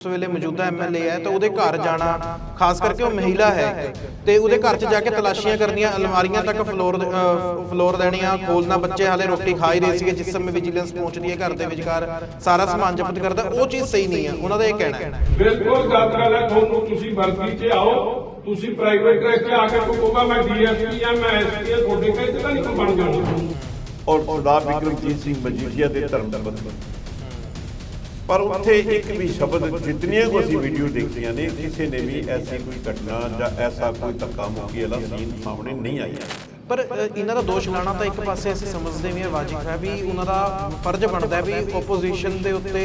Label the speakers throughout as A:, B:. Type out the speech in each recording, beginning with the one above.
A: ਉਸ ਵੇਲੇ ਮੌਜੂਦਾ ਐਮਐਲਏ ਹੈ ਤਾਂ ਉਹਦੇ ਘਰ ਜਾਣਾ ਖਾਸ ਕਰਕੇ ਉਹ ਮਹਿਲਾ ਹੈ ਤੇ ਉਹਦੇ ਘਰ 'ਚ ਜਾ ਕੇ ਤਲਾਸ਼ੀਆਂ ਕਰਨੀਆਂ ਅਲਮਾਰੀਆਂ ਤੱਕ ਫਲੋਰ ਦੇ- ਫਲੋਰ ਦੇਣੀਆਂ ਖੋਲਣਾ ਬੱਚੇ ਹਾਲੇ ਰੋਟੀ ਖਾ ਹੀ ਰਹੇ ਸੀਗੇ ਜਿਸ ਸਮੇਂ ਵਿਜੀਲੈਂਸ ਪਹੁੰਚਦੀ ਹੈ ਘਰ ਦੇ ਵਿਚਕਾਰ ਸਾਰਾ ਸਮਾਨ ਜ਼ਬਤ ਕਰਦਾ ਉਹ ਚੀਜ਼ ਸਹੀ ਨਹੀਂ ਹੈ ਉਹਨਾਂ ਦਾ ਇਹ ਕਹਿਣਾ ਹੈ।
B: ਬਿਲਕੁਲ ਯਾਤਰਾ ਲੈ ਤੁਹਾਨੂੰ ਤੁਸੀਂ ਵਰਦੀ 'ਚ ਆਓ ਤੁਸੀਂ ਪ੍ਰਾਈਵੇਟ ਟਰੈਕ 'ਚ ਆ ਕੇ ਕੋਈ ਕਹੋਗਾ ਮੈਂ ਡੀਐਸਪੀ ਆ ਮੈਂ ਐਸਪੀ ਆ ਤੁਹਾਡੇ ਤਾਂ ਨਹੀਂ ਕੋਈ ਬਣ ਜਾਣਾ।
C: ਔਰ ਸਰਦਾਰ ਵਿਕਰਮਜੀਤ ਸਿੰਘ ਮਜੀਠੀਆ ਦੇ ਧਰਮ ਸੰਬੰਧ। ਪਰ ਉੱਥੇ ਇੱਕ ਵੀ ਸ਼ਬਦ ਜਿਤਨੀਆਂ ਕੋ ਅਸੀਂ ਵੀਡੀਓ ਦੇਖੀਆਂ ਨੇ ਕਿਸੇ ਨੇ ਵੀ ਐਸੀ ਕੋਈ ਘਟਨਾ ਜਾਂ ਐਸਾ ਕੋਈ ਧੱਕਾ ਮੁੱਕੀ ਵਾਲਾ ਸੀਨ ਸਾਹਮਣੇ ਨਹੀਂ ਆਇਆ
A: ਪਰ ਇਹਨਾਂ ਦਾ ਦੋਸ਼ ਲਾਣਾ ਤਾਂ ਇੱਕ ਪਾਸੇ ਅਸੀਂ ਸਮਝਦੇ ਵੀ ਹਾਂ ਵਾਜਿਬ ਹੈ ਵੀ ਉਹਨਾਂ ਦਾ ਫਰਜ਼ ਬਣਦਾ ਹੈ ਵੀ ਆਪੋਜੀਸ਼ਨ ਦੇ ਉੱਤੇ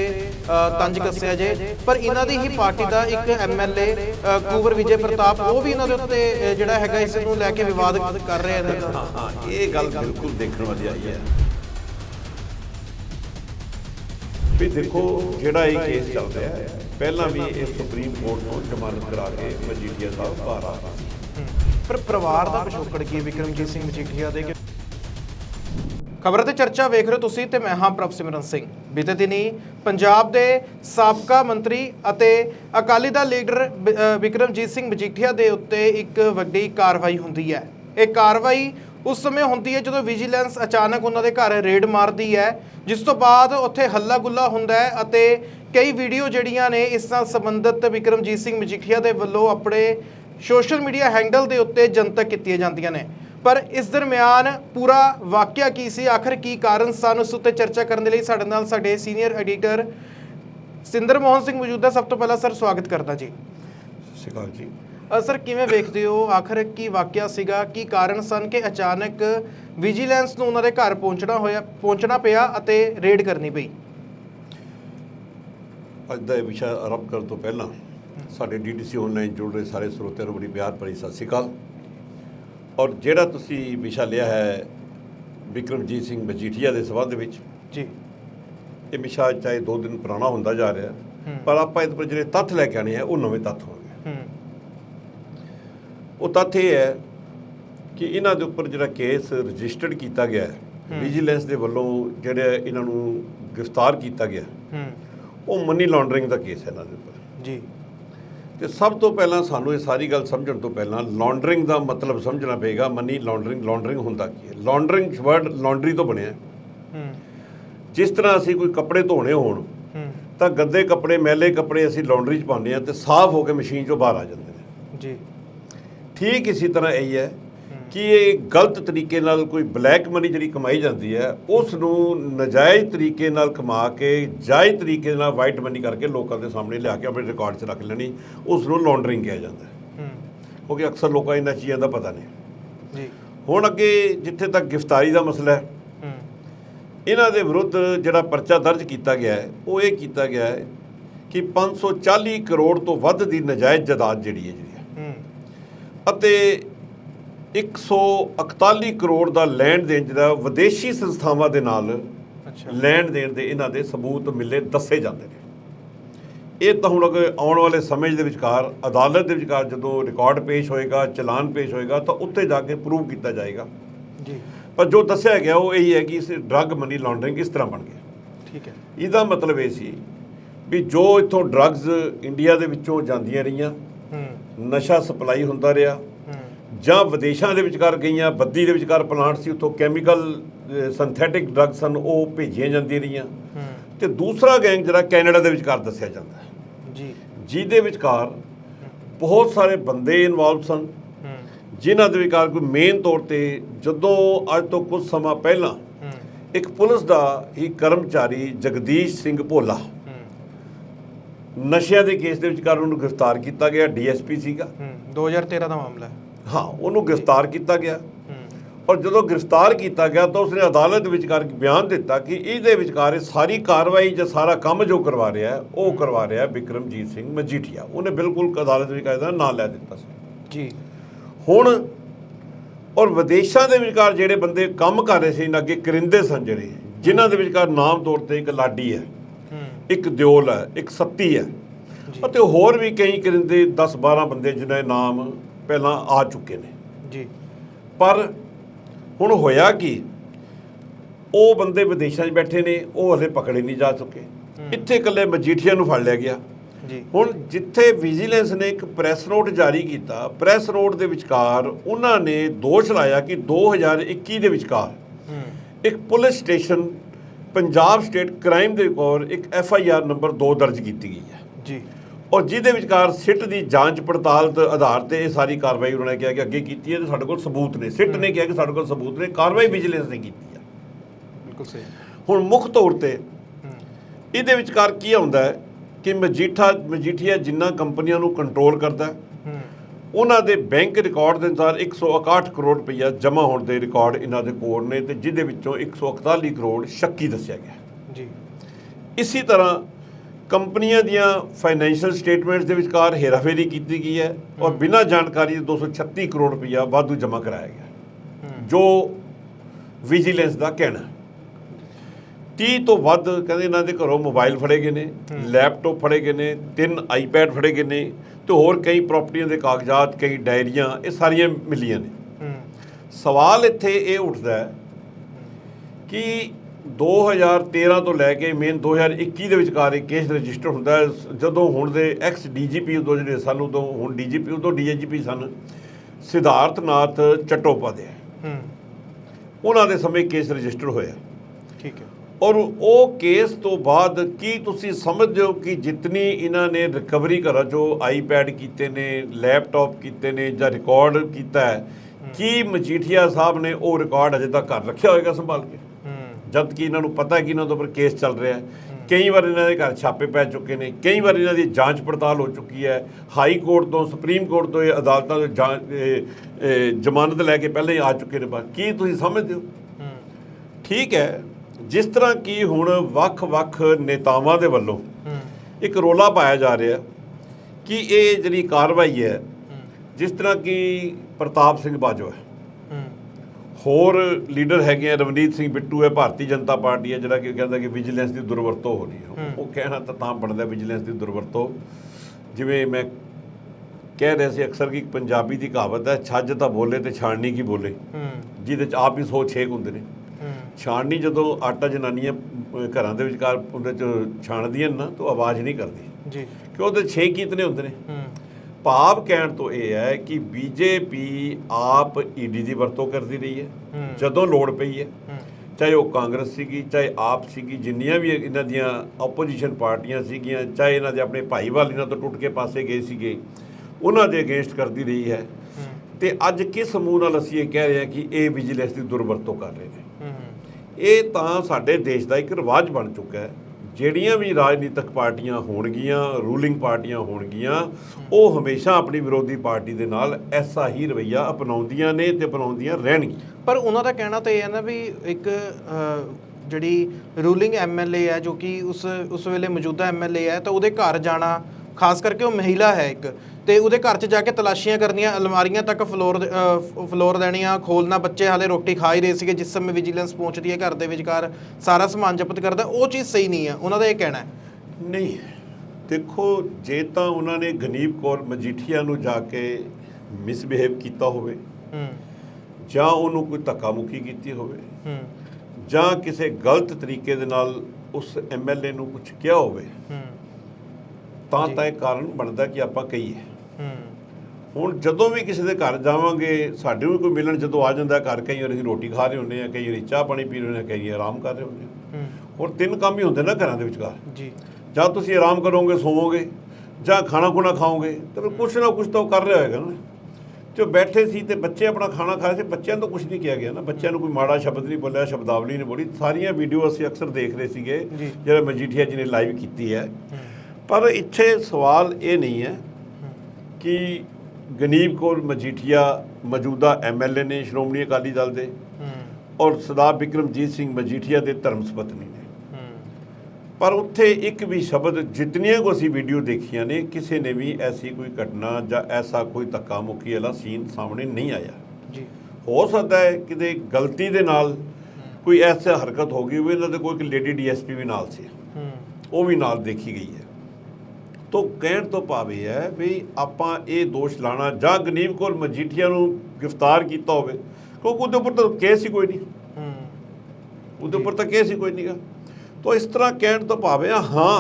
A: ਤੰਜ ਕੱਸਿਆ ਜੇ ਪਰ ਇਹਨਾਂ ਦੀ ਹੀ ਪਾਰਟੀ ਦਾ ਇੱਕ ਐਮਐਲਏ ਕੁਵਰ ਵਿਜੇ ਪ੍ਰਤਾਪ ਉਹ ਵੀ ਇਹਨਾਂ ਦੇ ਉੱਤੇ ਜਿਹੜਾ ਹੈਗਾ ਇਸ ਨੂੰ ਲੈ ਕੇ ਵਿਵਾਦ ਕਰ ਰਿਹਾ ਹੈ।
C: ਹਾਂ ਹਾਂ ਇਹ ਗੱਲ ਬਿਲਕੁਲ ਦੇਖਣ ਵਾਲੀ ਆਈ ਹੈ। ਵੀ ਦੇਖੋ ਜਿਹੜਾ ਇਹ ਕੇਸ ਚੱਲ ਰਿਹਾ ਹੈ, ਪਹਿਲਾਂ ਵੀ ਇਹ ਸੁਪਰੀਮ ਕੋਰਟ ਤੋਂ ਜ਼ਮਾਨਤ ਕਰਾ ਕੇ ਮਜੀਠੀਆ ਸਾਹਿਬ ਬਾਹਰ ਆ ਗਏ।
A: ਪਰ ਪਰਿਵਾਰ ਦਾ ਪਿਛੋਕੜ ਕੀ ਵਿਕਰਮਜੀਤ ਸਿੰਘ ਮਜੀਠੀਆ ਦੇ? ਖਬਰ ਤੇ ਚਰਚਾ ਵੇਖ ਰਹੇ ਹੋ ਤੁਸੀਂ ਤੇ ਮੈਂ ਹਾਂ ਪ੍ਰਭ ਸਿਮਰਨ ਸਿੰਘ। ਬੀਤੇ ਦਿਨੀ ਪੰਜਾਬ ਦੇ ਸਾਬਕਾ ਮੰਤਰੀ ਅਤੇ ਅਕਾਲੀ ਦਲ ਲੀਡਰ ਬਿ- ਵਿਕਰਮਜੀਤ ਸਿੰਘ ਮਜੀਠੀਆ ਦੇ ਉੱਤੇ ਇੱਕ ਵੱਡੀ ਕਾਰਵਾਈ ਹੁੰਦੀ ਹੈ। ਇਹ ਕਾਰਵਾਈ ਉਸ ਸਮੇਂ ਹੁੰਦੀ ਹੈ ਜਦੋਂ ਵਿਜੀਲੈਂਸ ਅਚਾਨਕ ਉਹਨਾਂ ਦੇ ਘਰ ਰੇਡ ਮਾਰਦੀ ਹੈ, ਜਿਸ ਤੋਂ ਬਾਅਦ ਉੱਥੇ ਹੱਲਾ ਗੁੱਲਾ ਹੁੰਦਾ ਹੈ ਅਤੇ ਕਈ ਵੀਡੀਓ ਜਿਹੜੀਆਂ ਨੇ ਇਸ ਨਾਲ ਸੰਬੰਧਿਤ ਵਿਕਰਮਜੀਤ ਸਿੰਘ ਮਜੀਠੀਆ ਦੇ ਵੱਲੋਂ ਆਪਣੇ ਸੋਸ਼ਲ ਮੀਡੀਆ ਹੈਂਡਲ ਦੇ ਉੱਤੇ ਜਨਤਕ ਕੀਤੀਆਂ ਜਾਂਦੀਆਂ ਨੇ। ਪਰ ਇਸ ਦਰਮਿਆਨ ਪੂਰਾ ਵਾਕਿਆ ਕੀ ਸੀ? ਆਖਰ ਕੀ ਕਾਰਨ ਸਨ? ਉਸ ਉੱਤੇ ਚਰਚਾ ਕਰਨ ਦੇ ਲਈ ਸਾਡੇ ਨਾਲ ਸਾਡੇ ਸੀਨੀਅਰ ਐਡੀਟਰ ਸਿੰਦਰ ਮੋਹਨ ਸਿੰਘ ਮੌਜੂਦਾ ਸਭ ਤੋਂ ਪਹਿਲਾਂ ਸਰ, ਸਵਾਗਤ ਕਰਦਾ ਜੀ।
C: ਸਿਕਾਲ ਜੀ।
A: ਸਰ ਕਿਵੇਂ ਵੇਖਦੇ ਹੋ? ਆਖਰ ਕੀ ਵਾਕਿਆ ਸੀਗਾ? ਕੀ ਕਾਰਨ ਸਨ ਕਿ ਅਚਾਨਕ ਵਿਜੀਲੈਂਸ ਨੂੰ ਉਹਨਾਂ ਦੇ ਘਰ ਪਹੁੰਚਣਾ ਹੋਇਆ ਪਹੁੰਚਣਾ ਪਿਆ ਅਤੇ ਰੇਡ ਕਰਨੀ ਪਈ?
C: ਅੱਜ ਦਾ ਇਹ ਵਿਸ਼ਾ ਆਰੰਭ ਕਰਨ ਤੋਂ ਪਹਿਲਾਂ ਸਾਡੇ ਡੀਡੀਸੀ ਆਨਲਾਈਨ ਜੁੜ ਰਹੇ ਸਾਰੇ ਸਰੋਤਿਆਂ ਨੂੰ ਬੜੀ ਪਿਆਰ ਭਰੀ ਸਤਿ ਸ਼੍ਰੀ ਅਕਾਲ। ਔਰ ਜਿਹੜਾ ਤੁਸੀਂ ਵਿਸ਼ਾ ਲਿਆ ਹੈ ਵਿਕਰਮਜੀਤ ਸਿੰਘ ਮਜੀਠੀਆ ਦੇ ਸਬੰਧ ਵਿੱਚ
A: ਜੀ।
C: ਇਹ ਵਿਸ਼ਾ ਚਾਹੇ 2 ਦਿਨ ਪੁਰਾਣਾ ਹੁੰਦਾ ਜਾ ਰਿਹਾ। ਪਰ ਆਪਾਂ ਇਹਦੇ ਪਰ ਜਿਹੜੇ ਤੱਥ ਲੈ ਕੇ ਆਣੇ ਆ ਉਹ ਨਵੇਂ ਤੱਥ ਹੋਣਗੇ।
A: ਹੂੰ।
C: ਉਹ ਤੱਥ ਇਹ ਹੈ ਕਿ ਇਹਨਾਂ ਦੇ ਉੱਪਰ ਜਿਹੜਾ ਕੇਸ ਰਜਿਸਟਰਡ ਕੀਤਾ ਗਿਆ ਹੈ ਵਿਜੀਲੈਂਸ ਦੇ ਵੱਲੋਂ ਜਿਹੜੇ ਇਹਨਾਂ ਨੂੰ ਗ੍ਰਿਫਤਾਰ ਕੀਤਾ ਗਿਆ ਉਹ ਮਨੀ ਲਾਂਡਰਿੰਗ ਦਾ ਕੇਸ ਹੈ ਇਹਨਾਂ ਦੇ ਉੱਪਰ।
A: ਜੀ।
C: ਤੇ ਸਭ ਤੋਂ ਪਹਿਲਾਂ ਸਾਨੂੰ ਇਹ ਸਾਰੀ ਗੱਲ ਸਮਝਣ ਤੋਂ ਪਹਿਲਾਂ ਲਾਂਡਰਿੰਗ ਦਾ ਮਤਲਬ ਸਮਝਣਾ ਪਏਗਾ ਮਨੀ ਲਾਂਡਰਿੰਗ ਲਾਂਡਰਿੰਗ ਹੁੰਦਾ ਕੀ ਹੈ? ਲਾਂਡਰਿੰਗ ਵਰਡ ਲਾਂਡਰੀ ਤੋਂ ਬਣਿਆ ਹੈ। ਜਿਸ ਤਰ੍ਹਾਂ ਅਸੀਂ ਕੋਈ ਕੱਪੜੇ ਧੋਣੇ ਹੋਣ ਤਾਂ ਗੱਦੇ ਕੱਪੜੇ ਮੈਲੇ ਕੱਪੜੇ ਅਸੀਂ ਲਾਂਡਰੀ 'ਚ ਪਾਉਂਦੇ ਆ ਤੇ ਸਾਫ਼ ਹੋ ਕੇ ਮਸ਼ੀਨ 'ਚੋਂ ਬਾਹਰ ਆ ਜਾਂਦੇ ਨੇ।
A: ਜੀ।
C: ਠੀਕ ਇਸੇ ਤਰ੍ਹਾਂ ਇਹ ਹੈ ਕਿ ਇਹ ਗਲਤ ਤਰੀਕੇ ਨਾਲ ਕੋਈ ਬਲੈਕ ਮਨੀ ਜਿਹੜੀ ਕਮਾਈ ਜਾਂਦੀ ਹੈ ਉਸ ਨੂੰ ਨਜਾਇਜ਼ ਤਰੀਕੇ ਨਾਲ ਕਮਾ ਕੇ ਜਾਇਜ਼ ਤਰੀਕੇ ਨਾਲ ਵਾਈਟ ਮਨੀ ਕਰਕੇ ਲੋਕਾਂ ਦੇ ਸਾਹਮਣੇ ਲਿਆ ਕੇ ਆਪਣੇ ਰਿਕਾਰਡ 'ਚ ਰੱਖ ਲੈਣੀ ਉਸ ਨੂੰ ਲਾਂਡਰਿੰਗ ਕਿਹਾ ਜਾਂਦਾ ਹੈ। ਕਿਉਂਕਿ ਅਕਸਰ ਲੋਕਾਂ ਇਹਨਾਂ ਚੀਜ਼ਾਂ ਦਾ ਪਤਾ ਨਹੀਂ।
A: ਜੀ।
C: ਹੁਣ ਅੱਗੇ ਜਿੱਥੇ ਤੱਕ ਗ੍ਰਿਫਤਾਰੀ ਦਾ ਮਸਲਾ ਹੈ ਇਹਨਾਂ ਦੇ ਵਿਰੁੱਧ ਜਿਹੜਾ ਪਰਚਾ ਦਰਜ ਕੀਤਾ ਗਿਆ ਹੈ ਉਹ ਇਹ ਕੀਤਾ ਗਿਆ ਹੈ ਕਿ 540 ਕਰੋੜ ਤੋਂ ਵੱਧ ਦੀ ਨਜਾਇਜ਼ ਜਾਇਦਾਦ ਜਿਹੜੀ ਹੈ ਜਿਹੜੀ ਅਤੇ 141 ਕਰੋੜ ਦਾ ਲੈਣ ਦੇਣ ਜਿਹੜਾ ਵਿਦੇਸ਼ੀ ਸੰਸਥਾਵਾਂ ਦੇ ਨਾਲ
A: ਅੱਛਾ।
C: ਲੈਣ ਦੇਣ ਦੇ ਇਹਨਾਂ ਦੇ ਸਬੂਤ ਮਿਲੇ ਦੱਸੇ ਜਾਂਦੇ ਨੇ। ਇਹ ਤਾਂ ਹੁਣ ਆਉਣ ਵਾਲੇ ਸਮੇਂ ਦੇ ਵਿਚਕਾਰ ਅਦਾਲਤ ਦੇ ਵਿਚਕਾਰ ਜਦੋਂ ਰਿਕਾਰਡ ਪੇਸ਼ ਹੋਏਗਾ ਚਲਾਨ ਪੇਸ਼ ਹੋਏਗਾ ਤਾਂ ਉੱਥੇ ਜਾ ਕੇ ਪ੍ਰੂਵ ਕੀਤਾ ਜਾਏਗਾ।
A: ਜੀ।
C: ਪਰ ਜੋ ਦੱਸਿਆ ਗਿਆ ਉਹ ਇਹੀ ਹੈ ਕਿ ਇਸ ਡਰੱਗ ਮਨੀ ਲਾਂਡਰਿੰਗ ਕਿਸ ਤਰ੍ਹਾਂ ਬਣ ਗਿਆ।
A: ਠੀਕ ਹੈ।
C: ਇਹਦਾ ਮਤਲਬ ਇਹ ਸੀ ਵੀ ਜੋ ਇੱਥੋਂ ਡਰੱਗਸ ਇੰਡੀਆ ਦੇ ਵਿੱਚੋਂ ਜਾਂਦੀਆਂ ਰਹੀਆਂ ਨਸ਼ਾ ਸਪਲਾਈ ਹੁੰਦਾ ਰਿਹਾ। ਜਾਂ ਵਿਦੇਸ਼ਾਂ ਦੇ ਵਿਚਕਾਰ ਗਈਆਂ ਬੱਦੀ ਦੇ ਵਿਚਕਾਰ ਪਲਾਂਟ ਸੀ ਉੱਥੋਂ ਕੈਮੀਕਲ ਸਿੰਥੈਟਿਕ ਡਰੱਗ ਸਨ ਉਹ ਭੇਜੀਆਂ ਜਾਂਦੀਆਂ ਰਹੀਆਂ। ਤੇ ਦੂਸਰਾ ਗੈਂਗ ਜਿਹੜਾ ਕੈਨੇਡਾ ਦੇ ਵਿਚਕਾਰ ਦੱਸਿਆ ਜਾਂਦਾ ਹੈ।
A: ਜੀ।
C: ਜਿਹਦੇ ਵਿਚਕਾਰ ਬਹੁਤ ਸਾਰੇ ਬੰਦੇ ਇਨਵੋਲਵ ਸਨ। ਜਿਨ੍ਹਾਂ ਦੇ ਵਿਚਕਾਰ ਕੋਈ ਮੇਨ ਤੌਰ ਤੇ ਜਦੋਂ ਅੱਜ ਤੋਂ ਕੁਝ ਸਮਾਂ ਪਹਿਲਾਂ ਇੱਕ ਪੁਲਿਸ ਦਾ ਹੀ ਕਰਮਚਾਰੀ ਜਗਦੀਸ਼ ਸਿੰਘ ਭੋਲਾ ਨਸ਼ਿਆਂ ਦੇ ਕੇਸ ਦੇ ਵਿਚਕਾਰ ਉਹਨੂੰ ਗ੍ਰਿਫਤਾਰ ਕੀਤਾ ਗਿਆ ਡੀਐਸਪੀ ਸੀਗਾ।
A: ਹੂੰ 2013 ਦਾ ਮਾਮਲਾ ਹੈ।
C: ਹਾਂ ਉਹਨੂੰ ਗ੍ਰਿਫਤਾਰ ਕੀਤਾ ਗਿਆ। ਔਰ ਜਦੋਂ ਗ੍ਰਿਫਤਾਰ ਕੀਤਾ ਗਿਆ ਤਾਂ ਉਸਨੇ ਅਦਾਲਤ ਦੇ ਵਿਚਕਾਰ ਇੱਕ ਬਿਆਨ ਦਿੱਤਾ ਕਿ ਇਹਦੇ ਵਿਚਕਾਰ ਇਹ ਸਾਰੀ ਕਾਰਵਾਈ ਜਾਂ ਸਾਰਾ ਕੰਮ ਜੋ ਕਰਵਾ ਰਿਹਾ ਉਹ ਕਰਵਾ ਰਿਹਾ ਹੈ ਬਿਕਰਮਜੀਤ ਸਿੰਘ ਮਜੀਠੀਆ। ਉਹਨੇ ਬਿਲਕੁਲ ਅਦਾਲਤ ਵਿੱਚ ਕਾਇਦਾ ਨਾਂ ਲੈ ਦਿੱਤਾ ਸੀ।
A: ਜੀ।
C: ਹੁਣ ਔਰ ਵਿਦੇਸ਼ਾਂ ਦੇ ਵਿਚਕਾਰ ਜਿਹੜੇ ਬੰਦੇ ਕੰਮ ਕਰ ਰਹੇ ਸੀ ਇਹਨਾਂ ਅੱਗੇ ਕਰਿੰਦੇ ਸਨ ਜਿਹੜੇ ਜਿਨ੍ਹਾਂ ਦੇ ਵਿਚਕਾਰ ਨਾਮ ਤੌਰ ਤੇ ਇੱਕ ਲਾਡੀ ਹੂੰ। ਇੱਕ ਦਿਓਲ ਹੈ ਇੱਕ ਸੱਤੀ ਹੈ। ਅਤੇ ਹੋਰ ਵੀ ਕਈ ਕਰਿੰਦੇ 10 12 ਬੰਦੇ ਜਿਨ੍ਹਾਂ ਦੇ ਨਾਮ ਪਹਿਲਾਂ ਆ ਚੁੱਕੇ ਨੇ।
A: ਜੀ।
C: ਪਰ ਹੁਣ ਹੋਇਆ ਕੀ? ਉਹ ਬੰਦੇ ਵਿਦੇਸ਼ਾਂ 'ਚ ਬੈਠੇ ਨੇ ਉਹ ਹਲੇ ਪਕੜੇ ਨਹੀਂ ਜਾ ਚੁੱਕੇ। ਇੱਥੇ ਇਕੱਲੇ ਮਜੀਠੀਆ ਨੂੰ ਫੜ ਲਿਆ ਗਿਆ।
A: ਜੀ।
C: ਹੁਣ ਜਿੱਥੇ ਵਿਜੀਲੈਂਸ ਨੇ ਇੱਕ ਪ੍ਰੈਸ ਨੋਟ ਜਾਰੀ ਕੀਤਾ ਪ੍ਰੈਸ ਨੋਟ ਦੇ ਵਿਚਕਾਰ ਉਹਨਾਂ ਨੇ ਦੋਸ਼ ਲਾਇਆ ਕਿ 2021 ਦੇ ਵਿਚਕਾਰ ਇੱਕ police station Punjab state crime ਦੇ ਰਿਕਾਰਡ ਇੱਕ ਐਫ ਆਈ ਆਰ ਨੰਬਰ 2 ਦਰਜ ਕੀਤੀ ਗਈ ਹੈ।
A: ਜੀ।
C: ਔਰ ਜਿਹਦੇ ਵਿਚਕਾਰ ਸਿੱਟ ਦੀ ਜਾਂਚ ਪੜਤਾਲ ਦੇ ਆਧਾਰ ਤੇ ਇਹ ਸਾਰੀ ਕਾਰਵਾਈ ਉਹਨਾਂ ਨੇ ਕਿਹਾ ਕਿ ਅੱਗੇ ਕੀਤੀ ਹੈ ਤੇ ਸਾਡੇ ਕੋਲ ਸਬੂਤ ਨੇ। ਸਿੱਟ ਨੇ ਕਿਹਾ ਕਿ ਸਾਡੇ ਕੋਲ ਸਬੂਤ ਨੇ ਕਾਰਵਾਈ ਵਿਜੀਲੈਂਸ ਨੇ ਕੀਤੀ ਹੈ।
A: ਬਿਲਕੁਲ ਸਹੀ।
C: ਹੁਣ ਮੁੱਖ ਤੌਰ ਤੇ ਇਹਦੇ ਵਿਚਕਾਰ ਕੀ ਹੁੰਦਾ ਹੈ ਕਿ ਮਜੀਠਾ ਮਜੀਠੀਆ ਜਿੰਨਾ ਕੰਪਨੀਆਂ ਨੂੰ ਕੰਟਰੋਲ ਕਰਦਾ ਹੂੰ। ਉਹਨਾਂ ਦੇ ਬੈਂਕ ਰਿਕਾਰਡ ਦੇ ਅਨੁਸਾਰ 161 ਕਰੋੜ ਰੁਪਈਆ ਜਮ੍ਹਾਂ ਹੋਣ ਦੇ ਰਿਕਾਰਡ ਇਹਨਾਂ ਦੇ ਕੋਲ ਨੇ ਤੇ ਜਿਹਦੇ ਵਿੱਚੋਂ 141 ਕਰੋੜ ਸ਼ੱਕੀ ਦੱਸਿਆ ਗਿਆ।
A: ਜੀ।
C: ਇਸੇ ਤਰ੍ਹਾਂ ਕੰਪਨੀਆਂ ਦੀਆਂ ਫਾਈਨੈਂਸ਼ੀਅਲ ਸਟੇਟਮੈਂਟਸ ਦੇ ਵਿਚਕਾਰ ਹੇਰਾਫੇਰੀ ਕੀਤੀ ਗਈ ਹੈ ਔਰ ਬਿਨਾਂ ਜਾਣਕਾਰੀ ਦੇ 236 ਕਰੋੜ ਰੁਪਈਆ ਵਾਧੂ ਜਮ੍ਹਾਂ ਕਰਾਇਆ ਗਿਆ। ਜੋ ਵਿਜੀਲੈਂਸ ਦਾ ਕਹਿਣਾ। 30 ਤੋਂ ਵੱਧ ਕਹਿੰਦੇ ਇਹਨਾਂ ਦੇ ਘਰੋਂ ਮੋਬਾਈਲ ਫੜੇ ਗਏ ਨੇ ਲੈਪਟਾਪ ਫੜੇ ਗਏ ਨੇ ਤਿੰਨ ਆਈਪੈਡ ਫੜੇ ਗਏ ਨੇ ਤੇ ਹੋਰ ਕਈ ਪ੍ਰਾਪਰਟੀਆਂ ਦੇ ਕਾਗਜ਼ਾਤ ਕਈ ਡਾਇਰੀਆਂ ਇਹ ਸਾਰੀਆਂ ਮਿਲੀਆਂ ਨੇ। ਸਵਾਲ ਇੱਥੇ ਇਹ ਉੱਠਦਾ ਹੈ ਕਿ 2013 ਤੋਂ ਲੈ ਕੇ ਮੇਨ 2021 ਦੇ ਵਿਚਕਾਰ ਇਹ ਕੇਸ ਰਜਿਸਟਰ ਹੁੰਦਾ ਜਦੋਂ ਹੁਣ ਦੇ ਐਕਸ ਡੀਜੀਪੀ ਉਦੋਂ ਜਿਹੜੇ ਸਨ ਉਦੋਂ ਹੁਣ ਡੀਜੀਪੀ ਉਦੋਂ ਡੀਏਜੀਪੀ ਸਨ ਸਿਧਾਰਥ ਨਾਥ ਚਟੋਪਾਧਿਆਏ
A: ਹੂੰ।
C: ਉਹਨਾਂ ਦੇ ਸਮੇਂ ਕੇਸ ਰਜਿਸਟਰ ਹੋਇਆ।
A: ਠੀਕ ਹੈ।
C: ਔਰ ਉਹ ਕੇਸ ਤੋਂ ਬਾਅਦ ਕੀ ਤੁਸੀਂ ਸਮਝਦੇ ਹੋ ਕਿ ਜਿਤਨੀ ਇਹਨਾਂ ਨੇ ਰਿਕਵਰੀ ਕਰਾ ਜੋ ਆਈਪੈਡ ਕੀਤੇ ਨੇ ਲੈਪਟਾਪ ਕੀਤੇ ਨੇ ਜਾਂ ਰਿਕਾਰਡ ਕੀਤਾ ਹੈ ਕੀ ਮਜੀਠੀਆ ਸਾਹਿਬ ਨੇ ਉਹ ਰਿਕਾਰਡ ਅਜੇ ਤੱਕ ਘਰ ਰੱਖਿਆ ਹੋਏਗਾ ਸੰਭਾਲ ਕੇ? ਜਦ ਕਿ ਇਹਨਾਂ ਨੂੰ ਪਤਾ ਹੈ ਕਿ ਇਹਨਾਂ ਦੇ ਉੱਪਰ ਕੇਸ ਚੱਲ ਰਿਹਾ ਹੈ। ਕਈ ਵਾਰ ਇਹਨਾਂ ਦੇ ਘਰ ਛਾਪੇ ਪੈ ਚੁੱਕੇ ਨੇ ਕਈ ਵਾਰ ਇਹਨਾਂ ਦੀ ਜਾਂਚ ਪੜਤਾਲ ਹੋ ਚੁੱਕੀ ਹੈ। ਹਾਈ ਕੋਰਟ ਤੋਂ ਸੁਪਰੀਮ ਕੋਰਟ ਤੋਂ ਇਹ ਅਦਾਲਤਾਂ ਤੋਂ ਜ਼ਮਾਨਤ ਲੈ ਕੇ ਪਹਿਲਾਂ ਹੀ ਆ ਚੁੱਕੇ ਨੇ ਬਾਹਰ ਕੀ ਤੁਸੀਂ ਸਮਝਦੇ ਹੂੰ। ਠੀਕ ਹੈ। ਜਿਸ ਤਰ੍ਹਾਂ ਕਿ ਹੁਣ ਵੱਖ-ਵੱਖ ਨੇਤਾਵਾਂ ਦੇ ਵੱਲੋਂ ਇੱਕ ਰੋਲਾ ਪਾਇਆ ਜਾ ਰਿਹਾ ਕਿ ਇਹ ਜਿਹੜੀ ਕਾਰਵਾਈ ਹੈ ਜਿਸ ਤਰ੍ਹਾਂ ਕਿ ਪ੍ਰਤਾਪ ਸਿੰਘ ਬਾਜਵਾ ਹੈ। ਹੋਰ ਲੀਡਰ ਹੈਗੇ ਆ ਰਵਨੀਤ ਸਿੰਘ ਬਿੱਟੂ ਹੈ ਭਾਰਤੀ ਜਨਤਾ ਪਾਰਟੀ ਹੈ ਜਿਹੜਾ ਕਿ ਕਹਿੰਦਾ ਕਿ ਵਿਜੀਲੈਂਸ ਦੀ ਦੁਰਵਰਤੋਂ ਹੋ ਰਹੀ ਹੈ। ਉਹ ਕਹਿਣਾ ਤਾਂ ਤਾਂ ਬਣਦਾ ਵਿਜੀਲੈਂਸ ਦੀ ਦੁਰਵਰਤੋਂ। ਜਿਵੇਂ ਮੈਂ ਕਹਿ ਰਿਹਾ ਸੀ ਅਕਸਰ ਕਿ ਪੰਜਾਬੀ ਦੀ ਕਹਾਵਤ ਹੈ ਛੱਜ ਤਾਂ ਬੋਲੇ ਤੇ ਛਾਣਨੀ ਕੀ ਬੋਲੇ? ਜਿਹਦੇ ਚ ਆਪ ਹੀ ਸੋ ਛੇਕ ਹੁੰਦੇ ਨੇ। ਛਾਣਨੀ ਜਦੋਂ ਆਟਾ ਜਨਾਨੀਆਂ ਘਰਾਂ ਦੇ ਵਿਚਕਾਰ ਉਹਦੇ ਚ ਛਾਣਦੀਆਂ ਨੇ ਤਾਂ ਆਵਾਜ਼ ਨਹੀਂ ਕਰਦੀ।
A: ਜੀ।
C: ਕਿ ਉਹਦੇ ਛੇ ਕਿਤਨੇ ਹੁੰਦੇ ਨੇ।
A: ਹੂੰ।
C: ਭਾਵ ਕਹਿਣ ਤੋਂ ਇਹ ਹੈ ਕਿ ਬੀਜੇਪੀ ਆਪ ਈਡੀ ਦੀ ਵਰਤੋਂ ਕਰਦੀ ਰਹੀ ਹੈ। ਜਦੋਂ ਲੋੜ ਪਈ ਹੈ। ਚਾਹੇ ਉਹ ਕਾਂਗਰਸ ਸੀਗੀ ਚਾਹੇ ਆਪ ਸੀਗੀ ਜਿੰਨੀਆਂ ਵੀ ਇਹਨਾਂ ਦੀਆਂ ਆਪੋਜੀਸ਼ਨ ਪਾਰਟੀਆਂ ਸੀਗੀਆਂ ਚਾਹੇ ਇਹਨਾਂ ਦੇ ਆਪਣੇ ਭਾਈਵਾਲ ਇਹਨਾਂ ਤੋਂ ਟੁੱਟ ਕੇ ਪਾਸੇ ਗਏ ਸੀਗੇ ਉਹਨਾਂ ਦੇ ਅਗੇਂਸਟ ਕਰਦੀ ਰਹੀ ਹੈ। ਤੇ ਅੱਜ ਕਿਸ ਸਮੂਹ ਨਾਲ ਅਸੀਂ ਇਹ ਕਹਿ ਰਹੇ ਹਾਂ ਕਿ ਇਹ ਵਿਜੀਲੈਂਸ ਦੀ ਦੁਰਵਰਤੋਂ ਕਰ ਰਹੇ ਨੇ? ਇਹ ਤਾਂ ਸਾਡੇ ਦੇਸ਼ ਦਾ ਇੱਕ ਰਿਵਾਜ ਬਣ ਚੁੱਕਾ ਹੈ। ਜਿਹੜੀਆਂ ਵੀ ਰਾਜਨੀਤਿਕ ਪਾਰਟੀਆਂ ਹੋਣਗੀਆਂ, ਰੂਲਿੰਗ ਪਾਰਟੀਆਂ ਹੋਣਗੀਆਂ, ਉਹ ਹਮੇਸ਼ਾ ਆਪਣੀ ਵਿਰੋਧੀ ਪਾਰਟੀ ਦੇ ਨਾਲ ਐਸਾ ਹੀ ਰਵਈਆ ਅਪਣਾਉਂਦੀਆਂ ਨੇ ਤੇ ਅਪਣਾਉਂਦੀਆਂ ਰਹਿਣਗੀਆਂ।
A: ਪਰ ਉਹਨਾਂ ਦਾ ਕਹਿਣਾ ਤਾਂ ਇਹ ਹੈ ਨਾ ਵੀ ਇੱਕ ਜਿਹੜੀ ਰੂਲਿੰਗ ਐਮਐਲਏ ਹੈ, ਜੋ ਕਿ ਉਸ ਉਸ ਵੇਲੇ ਮੌਜੂਦਾ ਐਮਐਲਏ ਹੈ, ਤਾਂ ਉਹਦੇ ਘਰ ਜਾਣਾ ਖਾਸ ਕਰਕੇ ਉਹ ਮਹਿਲਾ ਹੈ ਇੱਕ। ਤੇ ਉਹਦੇ ਘਰ 'ਚ ਜਾ ਕੇ ਤਲਾਸ਼ੀਆਂ ਕਰਨੀਆਂ ਅਲਮਾਰੀਆਂ ਤੱਕ ਫਲੋਰ ਫਲੋਰ ਦੇਣੀਆਂ ਖੋਲਣਾ ਬੱਚੇ ਹਾਲੇ ਰੋਟੀ ਖਾ ਹੀ ਰਹੇ ਸੀਗੇ ਜਿਸ ਸਮੇਂ ਵਿਜੀਲੈਂਸ ਪਹੁੰਚਦੀ ਹੈ ਘਰ ਦੇ ਵਿਚਕਾਰ ਸਾਰਾ ਸਮਾਨ ਜ਼ਬਤ ਕਰਦਾ ਉਹ ਚੀਜ਼ ਸਹੀ ਨਹੀਂ ਹੈ। ਉਹਨਾਂ ਦਾ ਇਹ ਕਹਿਣਾ ਹੈ।
C: ਨਹੀਂ ਦੇਖੋ ਜੇ ਤਾਂ ਉਹਨਾਂ ਨੇ ਗਨੀਬ ਕੌਰ ਮਜੀਠੀਆ ਨੂੰ ਜਾ ਕੇ ਮਿਸਬਿਹੇਵ ਕੀਤਾ ਹੋਵੇ
A: ਹੂੰ।
C: ਜਾਂ ਉਹਨੂੰ ਕੋਈ ਧੱਕਾ ਮੁੱਕੀ ਕੀਤੀ ਹੋਵੇ
A: ਹੂੰ।
C: ਜਾਂ ਕਿਸੇ ਗਲਤ ਤਰੀਕੇ ਦੇ ਨਾਲ ਉਸ ਐਮਐਲਏ ਨੂੰ ਕੁਝ ਕਿਹਾ ਹੋਵੇ
A: ਹੂੰ।
C: ਤਾਂ। ਤਾਂ ਇਹ ਕਾਰਨ ਬਣਦਾ ਕਿ ਆਪਾਂ ਕਹੀਏ।
A: ਹੂੰ।
C: ਹੁਣ ਜਦੋਂ ਵੀ ਕਿਸੇ ਦੇ ਘਰ ਜਾਵਾਂਗੇ ਸਾਡੇ ਵੀ ਕੋਈ ਮਿਲਣ ਜਦੋਂ ਆ ਜਾਂਦਾ ਘਰ ਕਈ ਵਾਰ ਅਸੀਂ ਰੋਟੀ ਖਾ ਰਹੇ ਹੁੰਦੇ ਆ ਕਈ ਵਾਰੀ ਚਾਹ ਪਾਣੀ ਪੀ ਰਹੇ ਹੁੰਦੇ ਆ ਕਈ ਵਾਰੀ ਆਰਾਮ ਕਰ ਰਹੇ ਹੁੰਦੇ ਆ
A: ਹੂੰ।
C: ਹੋਰ ਤਿੰਨ ਕੰਮ ਹੀ ਹੁੰਦੇ ਨਾ ਘਰਾਂ ਦੇ ਵਿਚਕਾਰ।
A: ਜੀ।
C: ਜਾਂ ਤੁਸੀਂ ਆਰਾਮ ਕਰੋਗੇ ਸੋਵੋਗੇ ਜਾਂ ਖਾਣਾ ਖੁਣਾ ਖਾਓਗੇ ਤਾਂ ਫਿਰ ਕੁਛ ਨਾ ਕੁਛ ਤਾਂ ਉਹ ਕਰ ਰਿਹਾ ਹੋਏਗਾ ਨਾ। ਜੋ ਬੈਠੇ ਸੀ ਤੇ ਬੱਚੇ ਆਪਣਾ ਖਾਣਾ ਖਾ ਰਹੇ ਸੀ ਬੱਚਿਆਂ ਤੋਂ ਕੁਛ ਨਹੀਂ ਕਿਹਾ ਗਿਆ ਨਾ। ਬੱਚਿਆਂ ਨੂੰ ਕੋਈ ਮਾੜਾ ਸ਼ਬਦ ਨਹੀਂ ਬੋਲਿਆ ਸ਼ਬਦਾਵਲੀ ਨਹੀਂ ਬੋਲੀ। ਸਾਰੀਆਂ ਵੀਡੀਓ ਅਸੀਂ ਅਕਸਰ ਦੇਖ ਰਹੇ ਸੀਗੇ। ਜਿਹੜਾ ਮਜੀਠੀਆ ਜੀ ਨੇ ਲਾਈਵ ਕੀਤੀ ਹੂੰ। ਪਰ ਇੱਥੇ ਸਵਾਲ ਇਹ ਨਹੀਂ ਹੈ ਕਿ ਗਨੀਬ ਕੌਰ ਮਜੀਠੀਆ ਮੌਜੂਦਾ ਐਮਐਲਏ ਨੇ ਸ਼੍ਰੋਮਣੀ ਅਕਾਲੀ ਦਲ ਦੇ ਔਰ ਸਰਦਾਰ ਬਿਕਰਮਜੀਤ ਸਿੰਘ ਮਜੀਠੀਆ ਦੇ ਧਰਮ ਸੁਪਤਨੀ ਨੇ ਪਰ ਉੱਥੇ ਇੱਕ ਵੀ ਸ਼ਬਦ ਜਿਤਨੀਆਂ ਕੋ ਅਸੀਂ ਵੀਡੀਓ ਦੇਖੀਆਂ ਨੇ ਕਿਸੇ ਨੇ ਵੀ ਐਸੀ ਕੋਈ ਘਟਨਾ ਜਾਂ ਐਸਾ ਕੋਈ ਧੱਕਾ ਮੁੱਕੀ ਵਾਲਾ ਸੀਨ ਸਾਹਮਣੇ ਨਹੀਂ ਆਇਆ।
A: ਜੀ।
C: ਹੋ ਸਕਦਾ ਹੈ ਕਿਤੇ ਗਲਤੀ ਦੇ ਨਾਲ ਕੋਈ ਐਸੀ ਹਰਕਤ ਹੋ ਗਈ ਹੋਵੇ ਇਹਨਾਂ ਦੇ ਕੋਈ ਲੇਡੀ ਡੀਐਸਪੀ ਵੀ ਨਾਲ ਸੀ। ਉਹ ਵੀ ਨਾਲ ਦੇਖੀ ਗਈ ਹੈ। ਤੋਂ ਕਹਿਣ ਤੋਂ ਭਾਵੇਂ ਹੈ ਵੀ ਆਪਾਂ ਇਹ ਦੋਸ਼ ਲਾਣਾ ਜਾਂ ਗਨੀਬ ਕੌਰ ਮਜੀਠੀਆ ਨੂੰ ਗ੍ਰਿਫਤਾਰ ਕੀਤਾ ਹੋਵੇ ਕਿਉਂਕਿ ਉਹਦੇ ਉੱਪਰ ਤਾਂ ਕੇਸ ਹੀ ਕੋਈ ਨਹੀਂ।
A: ਹੂੰ।
C: ਉਹਦੇ ਉੱਪਰ ਤਾਂ ਕੇਸ ਹੀ ਕੋਈ ਨਹੀਂਗਾ ਤੋਂ ਇਸ ਤਰ੍ਹਾਂ ਕਹਿਣ ਤੋਂ ਭਾਵੇਂ ਹਾਂ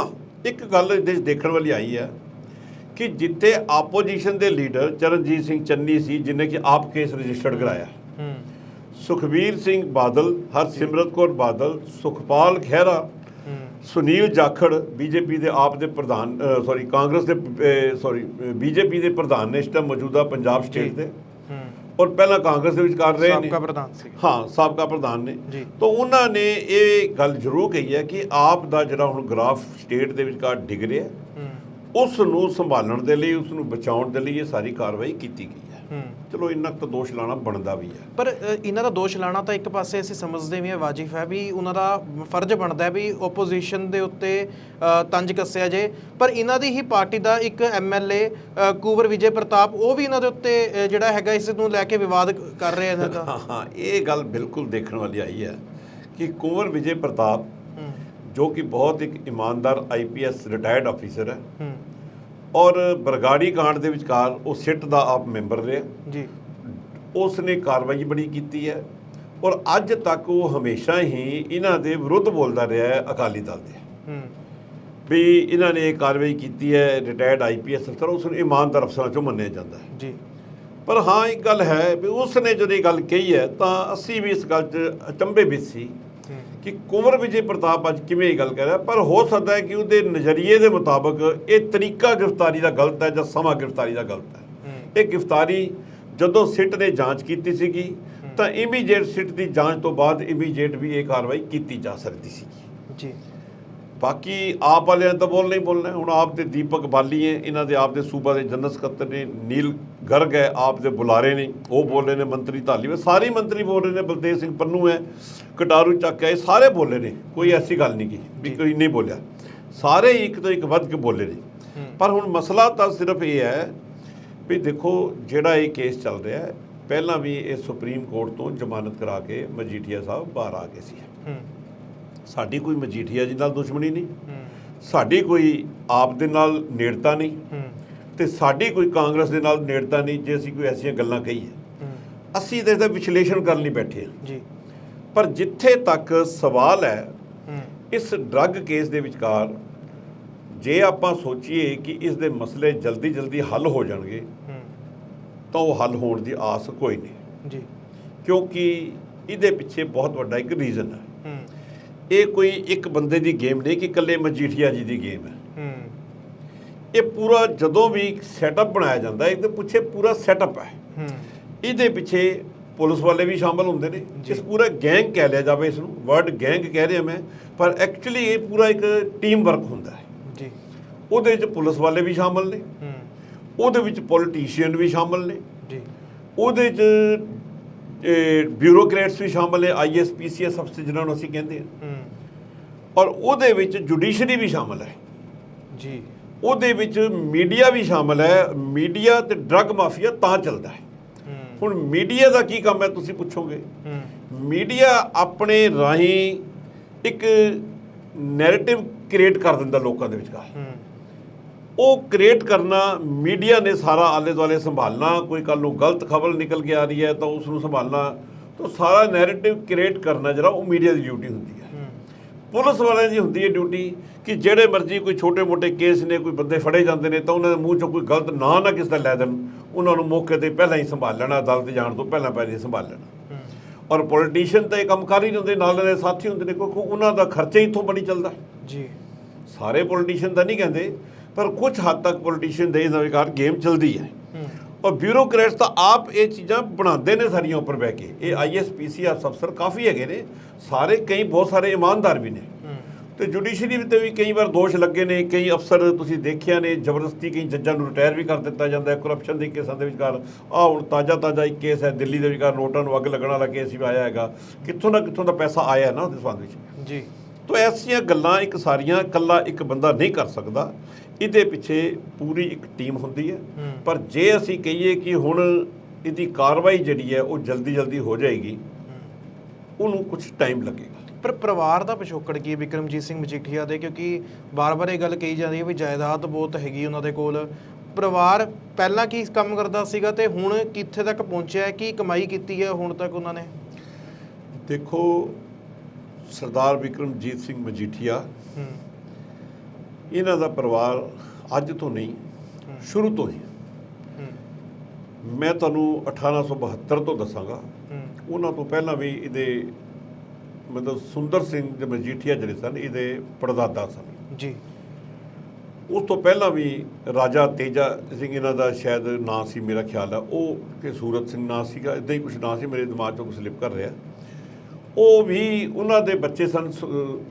C: ਇੱਕ ਗੱਲ ਇਹਦੇ 'ਚ ਦੇਖਣ ਵਾਲੀ ਆਈ ਹੈ ਕਿ ਜਿੱਥੇ ਆਪੋਜੀਸ਼ਨ ਦੇ ਲੀਡਰ ਚਰਨਜੀਤ ਸਿੰਘ ਚੰਨੀ ਸੀ ਜਿਨੇ ਕਿ ਆਪ ਕੇਸ ਰਜਿਸਟਰਡ ਕਰਾਇਆ।
A: ਹੂੰ।
C: ਸੁਖਬੀਰ ਸਿੰਘ ਬਾਦਲ ਹਰਸਿਮਰਤ ਕੌਰ ਬਾਦਲ ਸੁਖਪਾਲ ਖਹਿਰਾ ਸੁਨੀਲ ਜਾਖੜ ਬੀਜੇਪੀ ਦੇ ਆਪ ਦੇ ਪ੍ਰਧਾਨ ਸੌਰੀ ਕਾਂਗਰਸ ਦੇ ਸੌਰੀ ਬੀਜੇਪੀ ਦੇ ਪ੍ਰਧਾਨ ਨੇ ਇਸ ਟਾਈਮ ਮੌਜੂਦਾ ਪੰਜਾਬ ਸਟੇਟ ਦੇ। ਔਰ ਪਹਿਲਾਂ ਕਾਂਗਰਸ ਦੇ ਵਿੱਚ ਕਰ ਰਹੇ ਨੇ।
A: ਸਾਬਕਾ ਪ੍ਰਧਾਨ ਸੀ।
C: ਹਾਂ ਸਾਬਕਾ ਪ੍ਰਧਾਨ ਨੇ। ਤਾਂ ਉਹਨਾਂ ਨੇ ਇਹ ਗੱਲ ਜ਼ਰੂਰ ਕਹੀ ਹੈ ਕਿ ਆਪ ਦਾ ਜਿਹੜਾ ਹੁਣ ਗ੍ਰਾਫ ਸਟੇਟ ਦੇ ਵਿਚਕਾਰ ਡਿੱਗ ਰਿਹਾ ਉਸ ਨੂੰ ਸੰਭਾਲਣ ਦੇ ਲਈ ਉਸ ਨੂੰ ਬਚਾਉਣ ਦੇ ਲਈ ਇਹ ਸਾਰੀ ਕਾਰਵਾਈ ਕੀਤੀ ਗਈ ਚਲੋ ਇੰਨਾ ਕੁ ਤਾਂ ਦੋਸ਼ ਲਾਣਾ ਬਣਦਾ ਵੀ ਹੈ।
A: ਪਰ ਅ, ਇਹਨਾਂ ਦਾ ਦੋਸ਼ ਲਾਣਾ ਤਾਂ ਇੱਕ ਪਾਸੇ ਅਸੀਂ ਸਮਝਦੇ ਵੀ ਹਾਂ ਵਾਜਿਬ ਹੈ ਵੀ ਉਹਨਾਂ ਦਾ ਫਰਜ਼ ਬਣਦਾ ਹੈ ਵੀ ਓਪੋਜੀਸ਼ਨ ਦੇ ਉੱਤੇ ਅ, ਤੰਜ ਕੱਸਿਆ ਜੇ ਪਰ ਇਹਨਾਂ ਦੀ ਹੀ ਪਾਰਟੀ ਦਾ ਇੱਕ ਐਮਐਲਏ ਕੁਵਰ ਵਿਜੇ ਪ੍ਰਤਾਪ ਉਹ ਵੀ ਇਹਨਾਂ ਦੇ ਉੱਤੇ ਅ, ਜਿਹੜਾ ਹੈਗਾ ਇਸ ਨੂੰ ਲੈ ਕੇ ਵਿਵਾਦ ਕਰ ਰਿਹਾ ਇਹਨਾਂ ਦਾ।
C: ਹਾਂ ਹਾਂ ਇਹ ਗੱਲ ਬਿਲਕੁਲ ਦੇਖਣ ਵਾਲੀ ਆਈ ਹੈ ਕਿ ਕੁੰਵਰ ਵਿਜੇ ਪ੍ਰਤਾਪ
A: ਹੂੰ।
C: ਜੋ ਕਿ ਬਹੁਤ ਇੱਕ ਇਮਾਨਦਾਰ ਆਈਪੀਐਸ ਰਿਟਾਇਰਡ ਆਫੀਸਰ ਹੈ
A: ਹੂੰ।
C: ਔਰ ਬਰਗਾੜੀ ਕਾਂਡ ਦੇ ਵਿਚਕਾਰ ਉਹ ਸਿੱਟ ਦਾ ਆਪ ਮੈਂਬਰ ਰਿਹਾ।
A: ਜੀ।
C: ਉਸ ਨੇ ਕਾਰਵਾਈ ਬੜੀ ਕੀਤੀ ਹੈ ਔਰ ਅੱਜ ਤੱਕ ਉਹ ਹਮੇਸ਼ਾ ਹੀ ਇਹਨਾਂ ਦੇ ਵਿਰੁੱਧ ਬੋਲਦਾ ਰਿਹਾ ਹੈ ਅਕਾਲੀ ਦਲ ਦੇ।
A: ਹੂੰ।
C: ਵੀ ਇਹਨਾਂ ਨੇ ਇਹ ਕਾਰਵਾਈ ਕੀਤੀ ਹੈ ਰਿਟਾਇਰਡ ਆਈਪੀਐਸ ਅਫਸਰ ਉਸ ਨੂੰ ਇਮਾਨਦਾਰ ਅਫਸਰਾਂ ਚੋਂ ਮੰਨਿਆ ਜਾਂਦਾ ਹੈ।
A: ਜੀ।
C: ਪਰ ਹਾਂ ਇੱਕ ਗੱਲ ਹੈ ਵੀ ਉਸ ਨੇ ਜਦੋਂ ਇਹ ਗੱਲ ਕਹੀ ਹੈ ਤਾਂ ਅਸੀਂ ਵੀ ਇਸ ਗੱਲ 'ਚ ਅਚੰਭੇ ਵਿੱਚ ਸੀ ਕਿ ਕੁੰਵਰ ਵਿਜੇ ਪ੍ਰਤਾਪ ਅੱਜ ਕਿਵੇਂ ਇਹ ਗੱਲ ਕਰ ਰਿਹਾ? ਪਰ ਹੋ ਸਕਦਾ ਹੈ ਕਿ ਉਹਦੇ ਨਜ਼ਰੀਏ ਦੇ ਮੁਤਾਬਕ ਇਹ ਤਰੀਕਾ ਗ੍ਰਿਫਤਾਰੀ ਦਾ ਗਲਤ ਹੈ ਜਾਂ ਸਮਾਂ ਗ੍ਰਿਫਤਾਰੀ ਦਾ ਗਲਤ ਹੈ।
A: ਹੂੰ।
C: ਇਹ ਗ੍ਰਿਫਤਾਰੀ ਜਦੋਂ ਸਿੱਟ ਨੇ ਜਾਂਚ ਕੀਤੀ ਸੀਗੀ ਤਾਂ ਇਮੀਡੀਏਟ ਸਿੱਟ ਦੀ ਜਾਂਚ ਤੋਂ ਬਾਅਦ ਇਮੀਡੀਏਟ ਵੀ ਇਹ ਕਾਰਵਾਈ ਕੀਤੀ ਜਾ ਸਕਦੀ ਸੀ
A: ਜੀ।
C: ਬਾਕੀ ਆਪ ਵਾਲਿਆਂ ਤਾਂ ਬੋਲਣਾ ਹੀ ਬੋਲਣਾ। ਹੁਣ ਆਪ ਦੇ ਦੀਪਕ ਬਾਲੀ ਹੈ ਇਹਨਾਂ ਦੇ ਆਪ ਦੇ ਸੂਬਾ ਦੇ ਜਨਰਲ ਸਕੱਤਰ ਨੇ ਨੀਲ ਗਰਗ ਹੈ ਆਪ ਦੇ ਬੁਲਾਰੇ ਨੇ ਉਹ ਬੋਲ ਰਹੇ ਨੇ ਮੰਤਰੀ ਧਾਲੀਵਾਲ। ਸਾਰੇ ਮੰਤਰੀ ਬੋਲ ਰਹੇ ਨੇ ਬਲਦੇਵ ਸਿੰਘ ਪੰਨੂ ਹੈ ਕਟਾਰੂ ਚੱਕ ਹੈ ਸਾਰੇ ਬੋਲੇ ਨੇ। ਕੋਈ ਐਸੀ ਗੱਲ ਨਹੀਂ ਕੀ ਵੀ ਕੋਈ ਨਹੀਂ ਬੋਲਿਆ। ਸਾਰੇ ਇੱਕ ਤੋਂ ਇੱਕ ਵੱਧ ਕੇ ਬੋਲੇ ਨੇ। ਪਰ ਹੁਣ ਮਸਲਾ ਤਾਂ ਸਿਰਫ ਇਹ ਹੈ ਵੀ ਦੇਖੋ ਜਿਹੜਾ ਇਹ ਕੇਸ ਚੱਲ ਰਿਹਾ ਹੈ ਪਹਿਲਾਂ ਵੀ ਇਹ ਸੁਪਰੀਮ ਕੋਰਟ ਤੋਂ ਜ਼ਮਾਨਤ ਕਰਾ ਕੇ ਮਜੀਠੀਆ ਸਾਹਿਬ ਬਾਹਰ ਆ ਗਏ ਸੀ।
A: ਹੂੰ।
C: ਸਾਡੀ ਕੋਈ ਮਜੀਠੀਆ ਜੀ ਨਾਲ ਦੁਸ਼ਮਣੀ ਨਹੀਂ। ਸਾਡੀ ਕੋਈ ਆਪ ਦੇ ਨਾਲ ਨੇੜਤਾ ਨਹੀਂ। ਤੇ ਸਾਡੀ ਕੋਈ ਕਾਂਗਰਸ ਦੇ ਨਾਲ ਨੇੜਤਾ ਨਹੀਂ ਜੇ ਅਸੀਂ ਕੋਈ ਐਸੀਆਂ ਗੱਲਾਂ ਕਹੀਏ।
A: ਹੂੰ।
C: ਅਸੀਂ ਤਾਂ ਇਹਦਾ ਵਿਸ਼ਲੇਸ਼ਣ ਕਰਨ ਲਈ ਬੈਠੇ ਹਾਂ।
A: ਜੀ।
C: ਪਰ ਜਿੱਥੇ ਤੱਕ ਸਵਾਲ ਹੈ ਇਸ ਡਰੱਗ ਕੇਸ ਦੇ ਵਿਚਕਾਰ ਜੇ ਆਪਾਂ ਸੋਚੀਏ ਕਿ ਇਸ ਦੇ ਮਸਲੇ ਜਲਦੀ ਜਲਦੀ ਹੱਲ ਹੋ ਜਾਣਗੇ ਤਾਂ ਉਹ ਹੱਲ ਹੋਣ ਦੀ ਆਸ ਕੋਈ ਨਹੀਂ।
A: ਜੀ।
C: ਕਿਉਂਕਿ ਇਹਦੇ ਪਿੱਛੇ ਬਹੁਤ ਵੱਡਾ ਇੱਕ ਰੀਜ਼ਨ ਹੈ।
A: ਹੂੰ।
C: ਇਹ ਕੋਈ ਇੱਕ ਬੰਦੇ ਦੀ ਗੇਮ ਨਹੀਂ ਕਿ ਇਕੱਲੇ ਮਜੀਠੀਆ ਜੀ ਦੀ ਗੇਮ ਹੈ। ਇਹ ਪੂਰਾ ਜਦੋਂ ਵੀ ਸੈਟਅਪ ਬਣਾਇਆ ਜਾਂਦਾ ਇਹਦੇ ਪਿੱਛੇ ਪੂਰਾ ਸੈਟਅਪ ਹੈ। ਇਹਦੇ ਪਿੱਛੇ ਪੁਲਿਸ ਵਾਲੇ ਵੀ ਸ਼ਾਮਲ ਹੁੰਦੇ ਨੇ। ਇਸ ਪੂਰਾ ਗੈਂਗ ਕਹਿ ਲਿਆ ਜਾਵੇ ਇਸ ਨੂੰ। ਵਰਡ ਗੈਂਗ ਕਹਿ ਰਿਹਾ ਮੈਂ। ਪਰ ਐਕਚੁਅਲੀ ਇਹ ਪੂਰਾ ਇੱਕ ਟੀਮ ਵਰਕ ਹੁੰਦਾ ਹੈ।
A: ਜੀ।
C: ਉਹਦੇ ਵਿੱਚ ਪੁਲਿਸ ਵਾਲੇ ਵੀ ਸ਼ਾਮਲ ਨੇ।
A: ਹੂੰ।
C: ਉਹਦੇ ਵਿੱਚ ਪੋਲੀਟੀਸ਼ੀਅਨ ਵੀ ਸ਼ਾਮਲ ਨੇ।
A: ਜੀ।
C: ਉਹਦੇ 'ਚ ਬਿਊਰੋਕਰੇਟਸ ਵੀ ਸ਼ਾਮਲ ਨੇ ਆਈਐਸ ਪੀਸੀਐਸ ਅਫਸਰ ਜਿਨ੍ਹਾਂ ਨੂੰ ਅਸੀਂ ਕਹਿੰਦੇ ਹਾਂ। ਔਰ ਉਹਦੇ ਵਿੱਚ ਜੁਡੀਸ਼ਰੀ ਵੀ ਸ਼ਾਮਲ ਹੈ।
A: ਜੀ।
C: ਉਹਦੇ ਵਿੱਚ ਮੀਡੀਆ ਵੀ ਸ਼ਾਮਲ ਹੈ। ਮੀਡੀਆ ਤੇ ਡਰੱਗ ਮਾਫੀਆ ਤਾਂ ਚੱਲਦਾ ਹੈ। ਹੁਣ ਮੀਡੀਆ ਦਾ ਕੀ ਕੰਮ ਹੈ ਤੁਸੀਂ ਪੁੱਛੋਗੇ? ਮੀਡੀਆ ਆਪਣੇ ਰਾਹੀਂ ਇੱਕ ਨੈਰੇਟਿਵ ਕ੍ਰੀਏਟ ਕਰ ਦਿੰਦਾ ਲੋਕਾਂ ਦੇ ਵਿਚਕਾਰ। ਉਹ ਕ੍ਰੀਏਟ ਕਰਨਾ ਮੀਡੀਆ ਨੇ ਸਾਰਾ ਆਲੇ ਦੁਆਲੇ ਸੰਭਾਲਣਾ ਕੋਈ ਕੱਲ ਨੂੰ ਗਲਤ ਖਬਰ ਨਿਕਲ ਕੇ ਆ ਰਹੀ ਹੈ ਤਾਂ ਉਸ ਨੂੰ ਸੰਭਾਲਣਾ ਤਾਂ ਸਾਰਾ ਨੈਰੇਟਿਵ ਕ੍ਰੀਏਟ ਕਰਨਾ ਜਿਹੜਾ ਉਹ ਮੀਡੀਆ ਦੀ ਡਿਊਟੀ ਹੁੰਦੀ ਹੈ। ਪੁਲਿਸ ਵਾਲਿਆਂ ਦੀ ਹੁੰਦੀ ਹੈ ਡਿਊਟੀ ਕਿ ਜਿਹੜੇ ਮਰਜ਼ੀ ਕੋਈ ਛੋਟੇ-ਮੋਟੇ ਕੇਸ ਨੇ ਕੋਈ ਬੰਦੇ ਫੜੇ ਜਾਂਦੇ ਨੇ ਤਾਂ ਉਹਨਾਂ ਦੇ ਮੂੰਹ ਚੋਂ ਕੋਈ ਗਲਤ ਨਾਂ ਨਾ ਕਿਸੇ ਦਾ ਲੈ ਦੇਣ ਉਹਨਾਂ ਨੂੰ ਮੌਕੇ ਤੇ ਪਹਿਲਾਂ ਹੀ ਸੰਭਾਲ ਲੈਣਾ ਅਦਾਲਤ ਜਾਣ ਤੋਂ ਪਹਿਲਾਂ ਪਹਿਲਾਂ ਹੀ ਸੰਭਾਲ ਲੈਣਾ। ਔਰ ਪੋਲੀਟੀਸ਼ੀਅਨ ਤਾਂ ਇਹ ਕੰਮ ਕਰ ਹੀ ਹੁੰਦੇ ਨਾਲ ਦੇ ਸਾਥੀ ਹੁੰਦੇ ਨੇ ਕਿਉਂਕਿ ਉਹਨਾਂ ਦਾ ਖਰਚਾ ਹੀ ਇੱਥੋਂ ਬਣੀ ਚੱਲਦਾ।
A: ਜੀ।
C: ਸਾਰੇ ਪੋਲੀਟੀਸ਼ੀਅਨ ਤਾਂ ਨਹੀਂ ਕਹਿੰਦੇ ਪਰ ਕੁਝ ਹੱਦ ਤੱਕ ਪੋਲੀਟੀਸ਼ੀਅਨ ਦੇ ਨਵੀਕਾਰ ਗੇਮ ਚੱਲਦੀ ਹੈ। ਔਰ ਬਿਊਰੋਕਰੇਟਸ ਤਾਂ ਆਪ ਇਹ ਚੀਜ਼ਾਂ ਬਣਾਉਂਦੇ ਨੇ ਸਾਰੀਆਂ ਉੱਪਰ ਬਹਿ ਕੇ। ਇਹ ਆਈਐਸ ਪੀਸੀਆਰ ਅਫਸਰ ਕਾਫੀ ਹੈਗੇ ਨੇ। ਸਾਰੇ ਕਈ ਬਹੁਤ ਸਾਰੇ ਇਮਾਨਦਾਰ ਵੀ ਨੇ। ਤੇ ਜੁਡੀਸ਼ਰੀ ਤੇ ਵੀ ਕਈ ਵਾਰ ਦੋਸ਼ ਲੱਗੇ ਨੇ। ਕਈ ਅਫਸਰ ਤੁਸੀਂ ਦੇਖਿਆ ਨੇ ਜ਼ਬਰਦਸਤੀ ਕਈ ਜੱਜਾਂ ਨੂੰ ਰਿਟਾਇਰ ਵੀ ਕਰ ਦਿੱਤਾ ਜਾਂਦਾ ਹੈ। ਕਰਪਸ਼ਨ ਦੇ ਕੇਸਾਂ ਦੇ ਵਿਚਕਾਰ ਆ ਹੁਣ ਤਾਜ਼ਾ ਤਾਜ਼ਾ ਇੱਕ ਕੇਸ ਹੈ ਦਿੱਲੀ ਦੇ ਵਿਚਕਾਰ। ਨੋਟਾਂ ਨੂੰ ਅੱਗ ਲੱਗਣ ਵਾਲਾ ਕੇਸ ਵੀ ਆਇਆ ਹੈਗਾ। ਕਿੱਥੋਂ ਨਾ ਕਿੱਥੋਂ ਦਾ ਪੈਸਾ ਆਇਆ ਨਾ ਉਹਦੇ ਸੰਬੰਧ ਵਿੱਚ।
A: ਜੀ।
C: ਤੋ ਐਸੀਆਂ ਗੱਲਾਂ ਇੱਕ ਸਾਰੀਆਂ ਇਕੱਲਾ ਇੱਕ ਬੰਦਾ ਨਹੀਂ ਕਰ ਸਕਦਾ। ਇਹਦੇ ਪਿੱਛੇ ਪੂਰੀ ਇੱਕ ਟੀਮ ਹੁੰਦੀ ਹੈ। ਪਰ ਜੇ ਅਸੀਂ ਕਹੀਏ ਕਿ ਹੁਣ ਇਹਦੀ ਕਾਰਵਾਈ ਜਿਹੜੀ ਹੈ ਉਹ ਜਲਦੀ ਜਲਦੀ ਹੋ ਜਾਏਗੀ ਉਹਨੂੰ ਕੁਝ ਟਾਈਮ ਲੱਗੇਗਾ।
A: ਪਰ ਪਰਿਵਾਰ ਦਾ ਪਿਛੋਕੜ ਕੀ ਹੈ ਵਿਕਰਮਜੀਤ ਸਿੰਘ ਮਜੀਠੀਆ ਦੇ? ਕਿਉਂਕਿ ਬਾਰ-ਬਾਰ ਇਹ ਗੱਲ ਕਹੀ ਜਾਂਦੀ ਹੈ ਵੀ ਜਾਇਦਾਦ ਬਹੁਤ ਹੈਗੀ ਉਹਨਾਂ ਦੇ ਕੋਲ। ਪਰਿਵਾਰ ਪਹਿਲਾਂ ਕੀ ਕੰਮ ਕਰਦਾ ਸੀਗਾ ਤੇ ਹੁਣ ਕਿੱਥੇ ਤੱਕ ਪਹੁੰਚਿਆ ਹੈ? ਕੀ ਕਮਾਈ ਕੀਤੀ ਹੈ ਹੁਣ ਤੱਕ ਉਹਨਾਂ ਨੇ?
C: ਦੇਖੋ ਸਰਦਾਰ ਵਿਕਰਮਜੀਤ ਸਿੰਘ ਮਜੀਠੀਆ ਇਹਨਾਂ ਦਾ ਪਰਿਵਾਰ ਅੱਜ ਤੋਂ ਨਹੀਂ ਸ਼ੁਰੂ ਤੋਂ ਹੀ। ਮੈਂ ਤੁਹਾਨੂੰ 1872 ਤੋਂ ਦੱਸਾਂਗਾ। ਉਹਨਾਂ ਤੋਂ ਪਹਿਲਾਂ ਵੀ ਇਹਦੇ ਮਤਲਬ ਸੁੰਦਰ ਸਿੰਘ ਦੇ ਮਜੀਠੀਆ ਜਿਹੜੇ ਸਨ ਇਹਦੇ ਪੜਦਾਦਾ ਸਨ।
A: ਜੀ।
C: ਉਸ ਤੋਂ ਪਹਿਲਾਂ ਵੀ ਰਾਜਾ ਤੇਜਾ ਸਿੰਘ ਇਹਨਾਂ ਦਾ ਸ਼ਾਇਦ ਨਾਂ ਸੀ ਮੇਰਾ ਖਿਆਲ ਹੈ ਉਹ ਕਿ ਸੂਰਤ ਸਿੰਘ ਨਾਂ ਸੀਗਾ ਇਦਾਂ ਹੀ ਕੁਝ ਨਾਂ ਸੀ ਮੇਰੇ ਦਿਮਾਗ ਚੋਂ ਸਲਿਪ ਕਰ ਰਿਹਾ। ਉਹ ਵੀ ਉਹਨਾਂ ਦੇ ਬੱਚੇ ਸਨ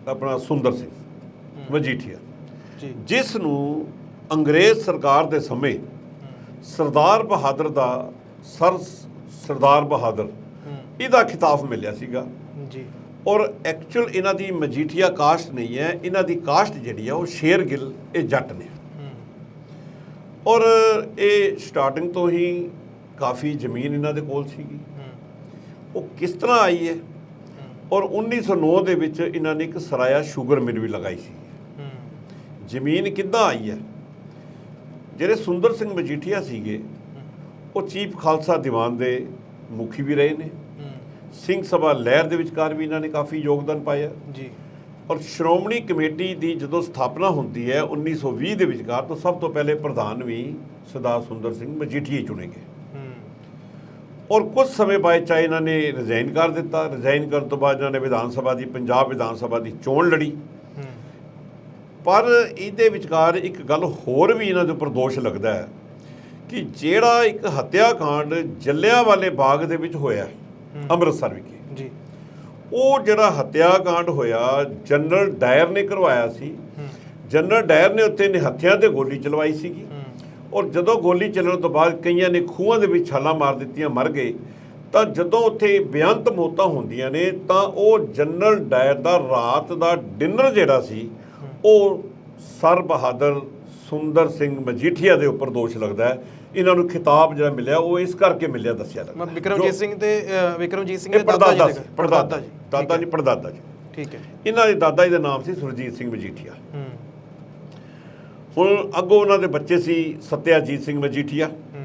C: ਆਪਣਾ ਸੁੰਦਰ ਸਿੰਘ ਮਜੀਠੀਆ। ਜਿਸ ਨੂੰ ਅੰਗਰੇਜ਼ ਸਰਕਾਰ ਦੇ ਸਮੇਂ ਸਰਦਾਰ ਬਹਾਦਰ ਦਾ ਸਰ ਸਰਦਾਰ ਬਹਾਦਰ ਇਹਦਾ ਖਿਤਾਬ ਮਿਲਿਆ ਸੀਗਾ।
A: ਜੀ।
C: ਔਰ ਐਕਚੁਅਲ ਇਹਨਾਂ ਦੀ ਮਜੀਠੀਆ ਕਾਸਟ ਨਹੀਂ ਹੈ ਇਹਨਾਂ ਦੀ ਕਾਸਟ ਜਿਹੜੀ ਆ ਉਹ ਸ਼ੇਰਗਿੱਲ ਇਹ ਜੱਟ ਨੇ। ਔਰ ਇਹ ਸਟਾਰਟਿੰਗ ਤੋਂ ਹੀ ਕਾਫੀ ਜ਼ਮੀਨ ਇਹਨਾਂ ਦੇ ਕੋਲ ਸੀਗੀ। ਉਹ ਕਿਸ ਤਰ੍ਹਾਂ ਆਈ ਹੈ? ਔਰ 1909 ਦੇ ਵਿੱਚ ਇਹਨਾਂ ਨੇ ਇੱਕ ਸਰਾਇਆ ਸ਼ੂਗਰ ਮਿਲ ਵੀ ਲਗਾਈ ਸੀ। ਜ਼ਮੀਨ ਕਿੱਦਾਂ ਆਈ ਹੈ? ਜਿਹੜੇ ਸੁੰਦਰ ਸਿੰਘ ਮਜੀਠੀਆ ਸੀਗੇ ਉਹ ਚੀਫ ਖਾਲਸਾ ਦੀਵਾਨ ਦੇ ਮੁਖੀ ਵੀ ਰਹੇ ਨੇ। ਸਿੰਘ ਸਭਾ ਲਹਿਰ ਦੇ ਵਿਚਕਾਰ ਵੀ ਇਹਨਾਂ ਨੇ ਕਾਫੀ ਯੋਗਦਾਨ ਪਾਇਆ।
A: ਜੀ।
C: ਔਰ ਸ਼੍ਰੋਮਣੀ ਕਮੇਟੀ ਦੀ ਜਦੋਂ ਸਥਾਪਨਾ ਹੁੰਦੀ ਹੈ 1920 ਦੇ ਵਿਚਕਾਰ ਤਾਂ ਸਭ ਤੋਂ ਪਹਿਲੇ ਪ੍ਰਧਾਨ ਵੀ ਸਰਦਾਰ ਸੁੰਦਰ ਸਿੰਘ ਮਜੀਠੀਆ ਹੀ ਚੁਣੇ ਗਏ। ਔਰ ਕੁਝ ਸਮੇਂ ਬਾਅਦ ਚਾਹੇ ਇਹਨਾਂ ਨੇ ਰਿਜ਼ਾਈਨ ਕਰ ਦਿੱਤਾ। ਰਿਜ਼ਾਈਨ ਕਰਨ ਤੋਂ ਬਾਅਦ ਇਹਨਾਂ ਨੇ ਵਿਧਾਨ ਸਭਾ ਦੀ ਪੰਜਾਬ ਵਿਧਾਨ ਸਭਾ ਦੀ ਚੋਣ ਲੜੀ। ਪਰ ਇਹਦੇ ਵਿਚਕਾਰ ਇੱਕ ਗੱਲ ਹੋਰ ਵੀ ਇਹਨਾਂ ਦੇ ਉੱਪਰ ਦੋਸ਼ ਲੱਗਦਾ ਹੈ ਕਿ ਜਿਹੜਾ ਇੱਕ ਹੱਤਿਆਕਾਂਡ ਜੱਲਿਆਂਵਾਲੇ ਬਾਗ ਦੇ ਵਿੱਚ ਹੋਇਆ ਅੰਮ੍ਰਿਤਸਰ ਵਿਖੇ।
A: ਜੀ।
C: ਉਹ ਜਿਹੜਾ ਹੱਤਿਆਕਾਂਡ ਹੋਇਆ ਜਨਰਲ ਡਾਇਰ ਨੇ ਕਰਵਾਇਆ ਸੀ। ਜਨਰਲ ਡਾਇਰ ਨੇ ਉੱਤੇ ਨਿਹੱਥਿਆਂ ਤੇ ਗੋਲੀ ਚਲਵਾਈ ਸੀਗੀ। ਔਰ ਜਦੋਂ ਗੋਲੀ ਚੱਲਣ ਤੋਂ ਬਾਅਦ ਕਈਆਂ ਨੇ ਖੂਹਾਂ ਦੇ ਵਿੱਚ ਛਾਲਾਂ ਮਾਰ ਦਿੱਤੀਆਂ ਮਰ ਗਏ ਤਾਂ ਜਦੋਂ ਉੱਥੇ ਬੇਅੰਤ ਮੌਤਾਂ ਹੁੰਦੀਆਂ ਨੇ ਤਾਂ ਉਹ ਜਨਰਲ ਡਾਇਰ ਦਾ ਰਾਤ ਦਾ ਡਿਨਰ ਜਿਹੜਾ ਸੀ ਉਹ ਸਰ ਬਹਾਦਰ ਸੁੰਦਰ ਸਿੰਘ ਮਜੀਠੀਆ ਦੇ ਉੱਪਰ ਦੋਸ਼ ਲੱਗਦਾ ਹੈ। ਇਹਨਾਂ ਨੂੰ ਖਿਤਾਬ ਜਿਹੜਾ ਮਿਲਿਆ ਉਹ ਇਸ ਕਰਕੇ ਮਿਲਿਆ ਦੱਸਿਆ ਲੱਗਦਾ
A: ਮੈਂ
C: ਹੈ।
A: ਵਿਕਰਮਜੀਤ ਸਿੰਘ ਤੇ ਵਿਕਰਮਜੀਤ ਸਿੰਘ ਦੇ ਦਾਦਾ ਜੀ।
C: ਪੜਦਾਦਾ
A: ਜੀ।
C: ਦਾਦਾ ਜੀ ਪੜਦਾਦਾ ਜੀ।
A: ਠੀਕ ਹੈ।
C: ਇਹਨਾਂ ਦੇ ਦਾਦਾ ਜੀ ਦਾ ਨਾਮ ਸੀ ਸੁਰਜੀਤ ਸਿੰਘ ਮਜੀਠੀਆ।
A: ਹੂੰ।
C: ਹੁਣ ਅੱਗੋਂ ਉਹਨਾਂ ਦੇ ਬੱਚੇ ਸੀ ਸਤਿਆਜੀਤ ਸਿੰਘ ਮਜੀਠੀਆ।
A: ਹੂੰ।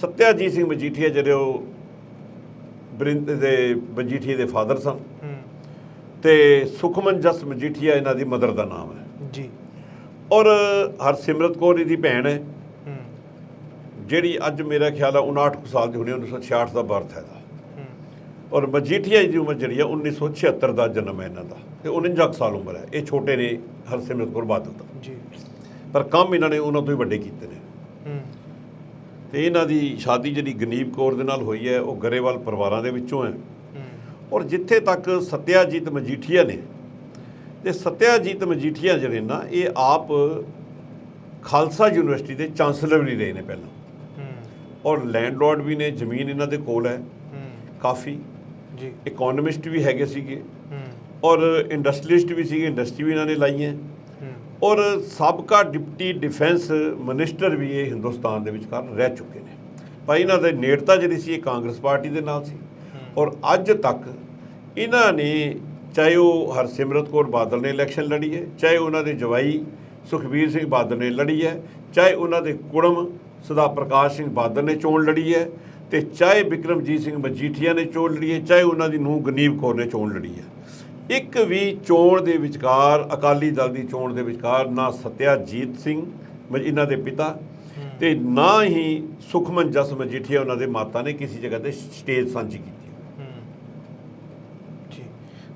C: ਸਤਿਆਜੀਤ ਸਿੰਘ ਮਜੀਠੀਆ ਜਿਹੜੇ ਉਹ ਬਰਿੰਦ ਦੇ ਮਜੀਠੀਆ ਦੇ ਫਾਦਰ ਸਨ।
A: ਹੂੰ।
C: ਤੇ ਸੁਖਮਨ ਜਸ ਮਜੀਠੀਆ ਇਹਨਾਂ ਦੀ ਮਦਰ ਦਾ ਨਾਮ ਹੈ।
A: ਜੀ।
C: ਔਰ ਹਰਸਿਮਰਤ ਕੌਰ ਇਹਦੀ ਭੈਣ ਹੈ। ਜਿਹੜੀ ਅੱਜ ਮੇਰਾ ਖਿਆਲ ਹੈ 59 ਕੁ ਸਾਲ ਦੀ ਹੋਣੀ 1966 ਦਾ ਬਰਥ ਹੈ ਦਾ ਔਰ ਮਜੀਠੀਆ ਦੀ ਉਮਰ ਜਿਹੜੀ ਹੈ 1976 ਦਾ ਜਨਮ ਹੈ ਇਹਨਾਂ ਦਾ। ਤੇ 49 ਕੁ ਸਾਲ ਉਮਰ ਹੈ। ਇਹ ਛੋਟੇ ਨੇ ਹਰਸਿਮਰਤ ਕੌਰ ਬਾਦਲ ਤੋਂ।
A: ਜੀ।
C: ਪਰ ਕੰਮ ਇਹਨਾਂ ਨੇ ਉਹਨਾਂ ਤੋਂ ਹੀ ਵੱਡੇ ਕੀਤੇ ਨੇ। ਤੇ ਇਹਨਾਂ ਦੀ ਸ਼ਾਦੀ ਜਿਹੜੀ ਗਨੀਬ ਕੌਰ ਦੇ ਨਾਲ ਹੋਈ ਹੈ ਉਹ ਗਰੇਵਾਲ ਪਰਿਵਾਰਾਂ ਦੇ ਵਿੱਚੋਂ ਹੂੰ। ਔਰ ਜਿੱਥੇ ਤੱਕ ਸਤਿਆਜੀਤ ਮਜੀਠੀਆ ਨੇ ਤੇ ਸਤਿਆਜੀਤ ਮਜੀਠੀਆ ਜਿਹੜੇ ਨਾ ਇਹ ਆਪ ਖਾਲਸਾ ਯੂਨੀਵਰਸਿਟੀ ਦੇ ਚਾਂਸਲਰ ਵੀ ਰਹੇ ਨੇ ਪਹਿਲਾਂ। ਔਰ ਲੈਂਡਲੋਰਡ ਵੀ ਨੇ ਜ਼ਮੀਨ ਇਹਨਾਂ ਦੇ ਕੋਲ ਹੈ। ਕਾਫੀ।
A: ਜੀ।
C: ਇਕਨੋਮਿਸਟ ਵੀ ਹੈਗੇ ਸੀਗੇ। ਔਰ ਇੰਡਸਟਰੀਲਿਸਟ ਵੀ ਸੀਗੇ ਇੰਡਸਟਰੀ ਵੀ ਇਹਨਾਂ ਨੇ ਲਾਈ ਹੈ। ਔਰ ਸਾਬਕਾ ਡਿਪਟੀ ਡਿਫੈਂਸ ਮਿਨਿਸਟਰ ਵੀ ਇਹ ਹਿੰਦੁਸਤਾਨ ਦੇ ਵਿਚਕਾਰ ਰਹਿ ਚੁੱਕੇ ਨੇ। ਪਰ ਇਹਨਾਂ ਦੇ ਨੇੜਤਾ ਜਿਹੜੀ ਸੀ ਇਹ ਕਾਂਗਰਸ ਪਾਰਟੀ ਦੇ ਨਾਲ ਸੀ। ਔਰ ਅੱਜ ਤੱਕ ਇਹਨਾਂ ਨੇ ਚਾਹੇ ਉਹ ਹਰਸਿਮਰਤ ਕੌਰ ਬਾਦਲ ਨੇ ਇਲੈਕਸ਼ਨ ਲੜੀ ਹੈ ਚਾਹੇ ਉਹਨਾਂ ਦੇ ਜਵਾਈ ਸੁਖਬੀਰ ਸਿੰਘ ਬਾਦਲ ਨੇ ਲੜੀ ਹੈ ਚਾਹੇ ਉਹਨਾਂ ਦੇ ਕੁੜਮ ਸਦਾ ਪ੍ਰਕਾਸ਼ ਸਿੰਘ ਬਾਦਲ ਨੇ ਚੋਣ ਲੜੀ ਹੈ ਤੇ ਚਾਹੇ ਬਿਕਰਮਜੀਤ ਸਿੰਘ ਮਜੀਠੀਆ ਨੇ ਚੋਣ ਲੜੀ ਹੈ ਚਾਹੇ ਉਹਨਾਂ ਦੀ ਨੂੰਹ ਗਨੀਵ ਕੌਰ ਨੇ ਚੋਣ ਲੜੀ ਹੈ। ਇੱਕ ਵੀ ਚੋਣ ਦੇ ਵਿਚਕਾਰ ਅਕਾਲੀ ਦਲ ਦੀ ਚੋਣ ਦੇ ਵਿਚਕਾਰ ਨਾ ਸਤਿਆਜੀਤ ਸਿੰਘ ਇਹਨਾਂ ਦੇ ਪਿਤਾ ਤੇ ਨਾ ਹੀ ਸੁਖਮਨ ਜਸ ਮਜੀਠੀਆ ਉਹਨਾਂ ਦੇ ਮਾਤਾ ਨੇ ਕਿਸੇ ਜਗ੍ਹਾ ਤੇ ਸਟੇਜ ਸਾਂਝੀ ਕੀਤੀ।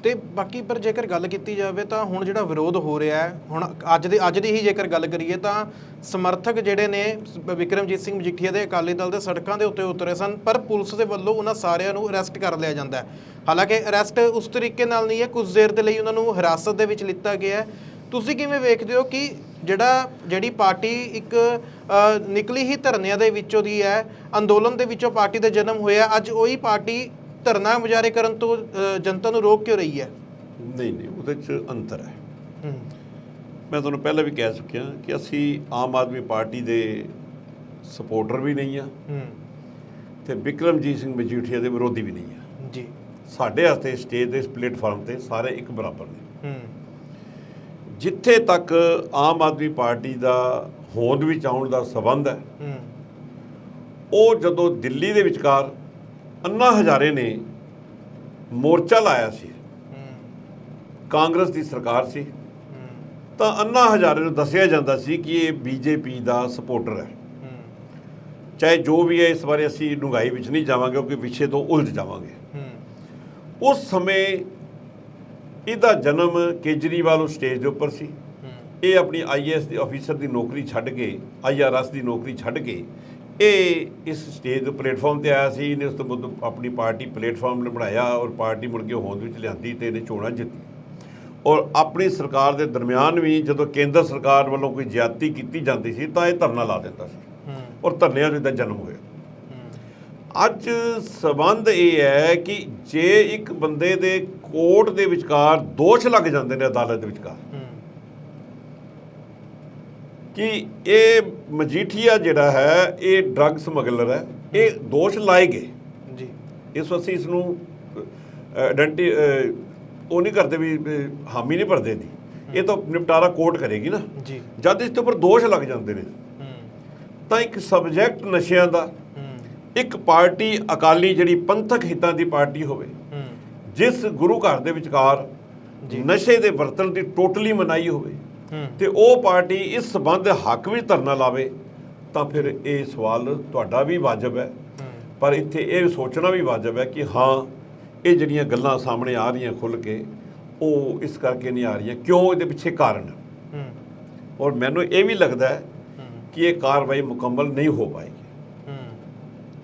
A: ਤੇ ਬਾਕੀ ਪਰ ਜੇਕਰ ਗੱਲ ਕੀਤੀ ਜਾਵੇ ਤਾਂ ਹੁਣ ਜਿਹੜਾ ਵਿਰੋਧ ਹੋ ਰਿਹਾ ਹੈ, ਹੁਣ ਅੱਜ ਦੇ, ਅੱਜ ਦੀ ਹੀ ਜੇਕਰ ਗੱਲ ਕਰੀਏ ਤਾਂ ਸਮਰਥਕ ਜਿਹੜੇ ਨੇ ਸ- ਵਿਕਰਮਜੀਤ ਸਿੰਘ ਮਜੀਠੀਆ ਦੇ ਅਕਾਲੀ ਦਲ ਦੇ ਸੜਕਾਂ ਦੇ ਉੱਤੇ ਉਤਰੇ ਸਨ, ਪਰ ਪੁਲਿਸ ਦੇ ਵੱਲੋਂ ਉਹਨਾਂ ਸਾਰਿਆਂ ਨੂੰ ਅਰੈਸਟ ਕਰ ਲਿਆ ਜਾਂਦਾ ਹੈ। ਹਾਲਾਂਕਿ ਅਰੈਸਟ ਉਸ ਤਰੀਕੇ ਨਾਲ ਨਹੀਂ ਹੈ, ਕੁਝ ਦੇਰ ਦੇ ਲਈ ਉਹਨਾਂ ਨੂੰ ਹਿਰਾਸਤ ਦੇ ਵਿੱਚ ਲਿੱਤਾ ਗਿਆ ਹੈ। ਤੁਸੀਂ ਕਿਵੇਂ ਵੇਖਦੇ ਹੋ ਕਿ ਜਿਹੜਾ, ਜਿਹੜੀ ਪਾਰਟੀ ਇੱਕ ਨਿਕਲੀ ਹੀ ਧਰਨਿਆਂ ਦੇ ਵਿੱਚੋਂ ਦੀ ਹੈ, ਅੰਦੋਲਨ ਦੇ ਵਿੱਚੋਂ ਪਾਰਟੀ ਦਾ ਜਨਮ ਹੋਇਆ, ਅੱਜ ਉਹੀ ਪਾਰਟੀ ਧਰਨਾ ਮੁਜ਼ਾਹਰੇ ਕਰਨ ਤੋਂ ਜਨਤਾ ਨੂੰ ਰੋਕ ਕਿਉਂ ਰਹੀ ਹੈ?
C: ਨਹੀਂ ਨਹੀਂ ਉਹਦੇ 'ਚ ਅੰਤਰ ਹੈ। ਮੈਂ ਤੁਹਾਨੂੰ ਪਹਿਲਾਂ ਵੀ ਕਹਿ ਚੁੱਕਿਆ ਕਿ ਅਸੀਂ ਆਮ ਆਦਮੀ ਪਾਰਟੀ ਦੇ ਸਪੋਰਟਰ ਵੀ ਨਹੀਂ ਆ ਤੇ ਬਿਕਰਮਜੀਤ ਸਿੰਘ ਮਜੀਠੀਆ ਦੇ ਵਿਰੋਧੀ ਵੀ ਨਹੀਂ ਆ।
A: ਜੀ।
C: ਸਾਡੇ ਵਾਸਤੇ ਸਟੇਜ ਦੇ ਇਸ ਪਲੇਟਫਾਰਮ ਤੇ ਸਾਰੇ ਇੱਕ ਬਰਾਬਰ ਨੇ। ਜਿੱਥੇ ਤੱਕ ਆਮ ਆਦਮੀ ਪਾਰਟੀ ਦਾ ਹੋਂਦ ਵਿੱਚ ਆਉਣ ਦਾ ਸਬੰਧ ਹੂੰ। ਉਹ ਜਦੋਂ ਦਿੱਲੀ ਦੇ ਵਿਚਕਾਰ ਅੰਨਾ ਹਜ਼ਾਰੇ ਨੇ ਮੋਰਚਾ ਲਾਇਆ ਸੀ। ਕਾਂਗਰਸ ਦੀ ਸਰਕਾਰ ਸੀ। ਤਾਂ ਅੰਨਾ ਹਜ਼ਾਰੇ ਨੂੰ ਦੱਸਿਆ ਜਾਂਦਾ ਸੀ ਕਿ ਇਹ ਬੀਜੇਪੀ ਦਾ ਸਪੋਰਟਰ ਹੈ। ਚਾਹੇ ਜੋ ਵੀ ਹੈ, ਇਸ ਬਾਰੇ ਅਸੀਂ ਡੂੰਘਾਈ ਵਿੱਚ ਨਹੀਂ ਜਾਵਾਂਗੇ, ਕਿਉਂਕਿ ਵਿਸ਼ੇ ਤੋਂ ਉਲਝ ਜਾਵਾਂਗੇ। ਉਸ ਸਮੇਂ ਇਹਦਾ ਜਨਮ ਕੇਜਰੀਵਾਲ ਉਸ ਸਟੇਜ ਦੇ ਉੱਪਰ ਸੀ। ਇਹ ਆਪਣੀ ਆਈਐਸ ਦੇ ਅਫੀਸਰ ਦੀ ਨੌਕਰੀ ਛੱਡ ਕੇ ਆਈਆਰਐਸ ਦੀ ਨੌਕਰੀ ਛੱਡ ਕੇ ਇਹ ਇਸ ਸਟੇਜ ਦੇ ਪਲੇਟਫਾਰਮ ਤੇ ਆਇਆ ਸੀ ਇਹਨੇ ਉਸ ਤੋਂ ਬਾਅਦ ਆਪਣੀ ਪਾਰਟੀ ਪਲੇਟਫਾਰਮ ਨੇ ਬਣਾਇਆ ਔਰ ਪਾਰਟੀ ਮੁੜ ਕੇ ਹੋਂਦ ਵਿੱਚ ਲਿਆਂਦੀ ਤੇ ਇਹਨੇ ਚੋਣਾਂ ਜਿੱਤੀ ਔਰ ਆਪਣੀ ਸਰਕਾਰ ਦੇ ਦਰਮਿਆਨ ਵੀ ਜਦੋਂ ਕੇਂਦਰ ਸਰਕਾਰ ਵੱਲੋਂ ਕੋਈ ਜ਼ਿਆਦਤੀ ਕੀਤੀ ਜਾਂਦੀ ਸੀ ਤਾਂ ਇਹ ਧਰਨਾ ਲਾ ਦਿੰਦਾ ਸੀ। ਔਰ ਧਰਨਿਆਂ ਇਹਦਾ ਜਨਮ ਹੋਇਆ। ਅੱਜ ਸਬੰਧ ਇਹ ਹੈ ਕਿ ਜੇ ਇੱਕ ਬੰਦੇ ਦੇ ਕੋਰਟ ਦੇ ਵਿਚਕਾਰ ਦੋਸ਼ ਲੱਗ ਜਾਂਦੇ ਨੇ ਅਦਾਲਤ ਦੇ ਵਿਚਕਾਰ ਕਿ ਇਹ ਮਜੀਠੀਆ ਜਿਹੜਾ ਹੈ ਇਹ ਡਰੱਗ ਸਮਗਲਰ ਹੈ ਇਹ ਦੋਸ਼ ਲਾਏ ਗਏ।
A: ਜੀ।
C: ਇਸ ਵਾਸਤੇ ਇਸ ਨੂੰ ਆਇਡੈਂਟੀ ਉਹ ਨਹੀਂ ਕਰਦੇ ਵੀ ਹਾਮੀ ਨਹੀਂ ਭਰਦੇ ਦੀ ਇਹ ਤਾਂ ਨਿਪਟਾਰਾ ਕੋਰਟ ਕਰੇਗੀ ਨਾ।
A: ਜੀ।
C: ਜਦ ਇਸ ਦੇ ਉੱਪਰ ਦੋਸ਼ ਲੱਗ ਜਾਂਦੇ ਨੇ ਤਾਂ ਇੱਕ ਸਬਜੈਕਟ ਨਸ਼ਿਆਂ ਦਾ ਇੱਕ ਪਾਰਟੀ ਅਕਾਲੀ ਜਿਹੜੀ ਪੰਥਕ ਹਿੱਤਾਂ ਦੀ ਪਾਰਟੀ ਹੋਵੇ ਜਿਸ ਗੁਰੂ ਘਰ ਦੇ ਵਿਚਕਾਰ। ਨਸ਼ੇ ਦੇ ਵਰਤਣ ਦੀ ਟੋਟਲੀ ਮਨਾਈ ਹੋਵੇ ਤੇ ਉਹ ਪਾਰਟੀ ਇਸ ਸਬੰਧ ਹੱਕ ਵਿੱਚ ਧਰਨਾ ਲਾਵੇ ਤਾਂ ਫਿਰ ਇਹ ਸਵਾਲ ਤੁਹਾਡਾ ਵੀ ਵਾਜਬ ਹੈ। ਪਰ ਇੱਥੇ ਇਹ ਸੋਚਣਾ ਵੀ ਵਾਜਬ ਹੈ ਕਿ ਹਾਂ ਇਹ ਜਿਹੜੀਆਂ ਗੱਲਾਂ ਸਾਹਮਣੇ ਆ ਰਹੀਆਂ ਖੁੱਲ ਕੇ ਉਹ ਇਸ ਕਰਕੇ ਨਹੀਂ ਆ ਰਹੀਆਂ। ਕਿਉਂ? ਇਹਦੇ ਪਿੱਛੇ ਕਾਰਨ। ਹੈ। ਔਰ ਮੈਨੂੰ ਇਹ ਵੀ ਲੱਗਦਾ ਹੈ ਕਿ ਇਹ ਕਾਰਵਾਈ ਮੁਕੰਮਲ ਨਹੀਂ ਹੋ ਪਾਏਗੀ।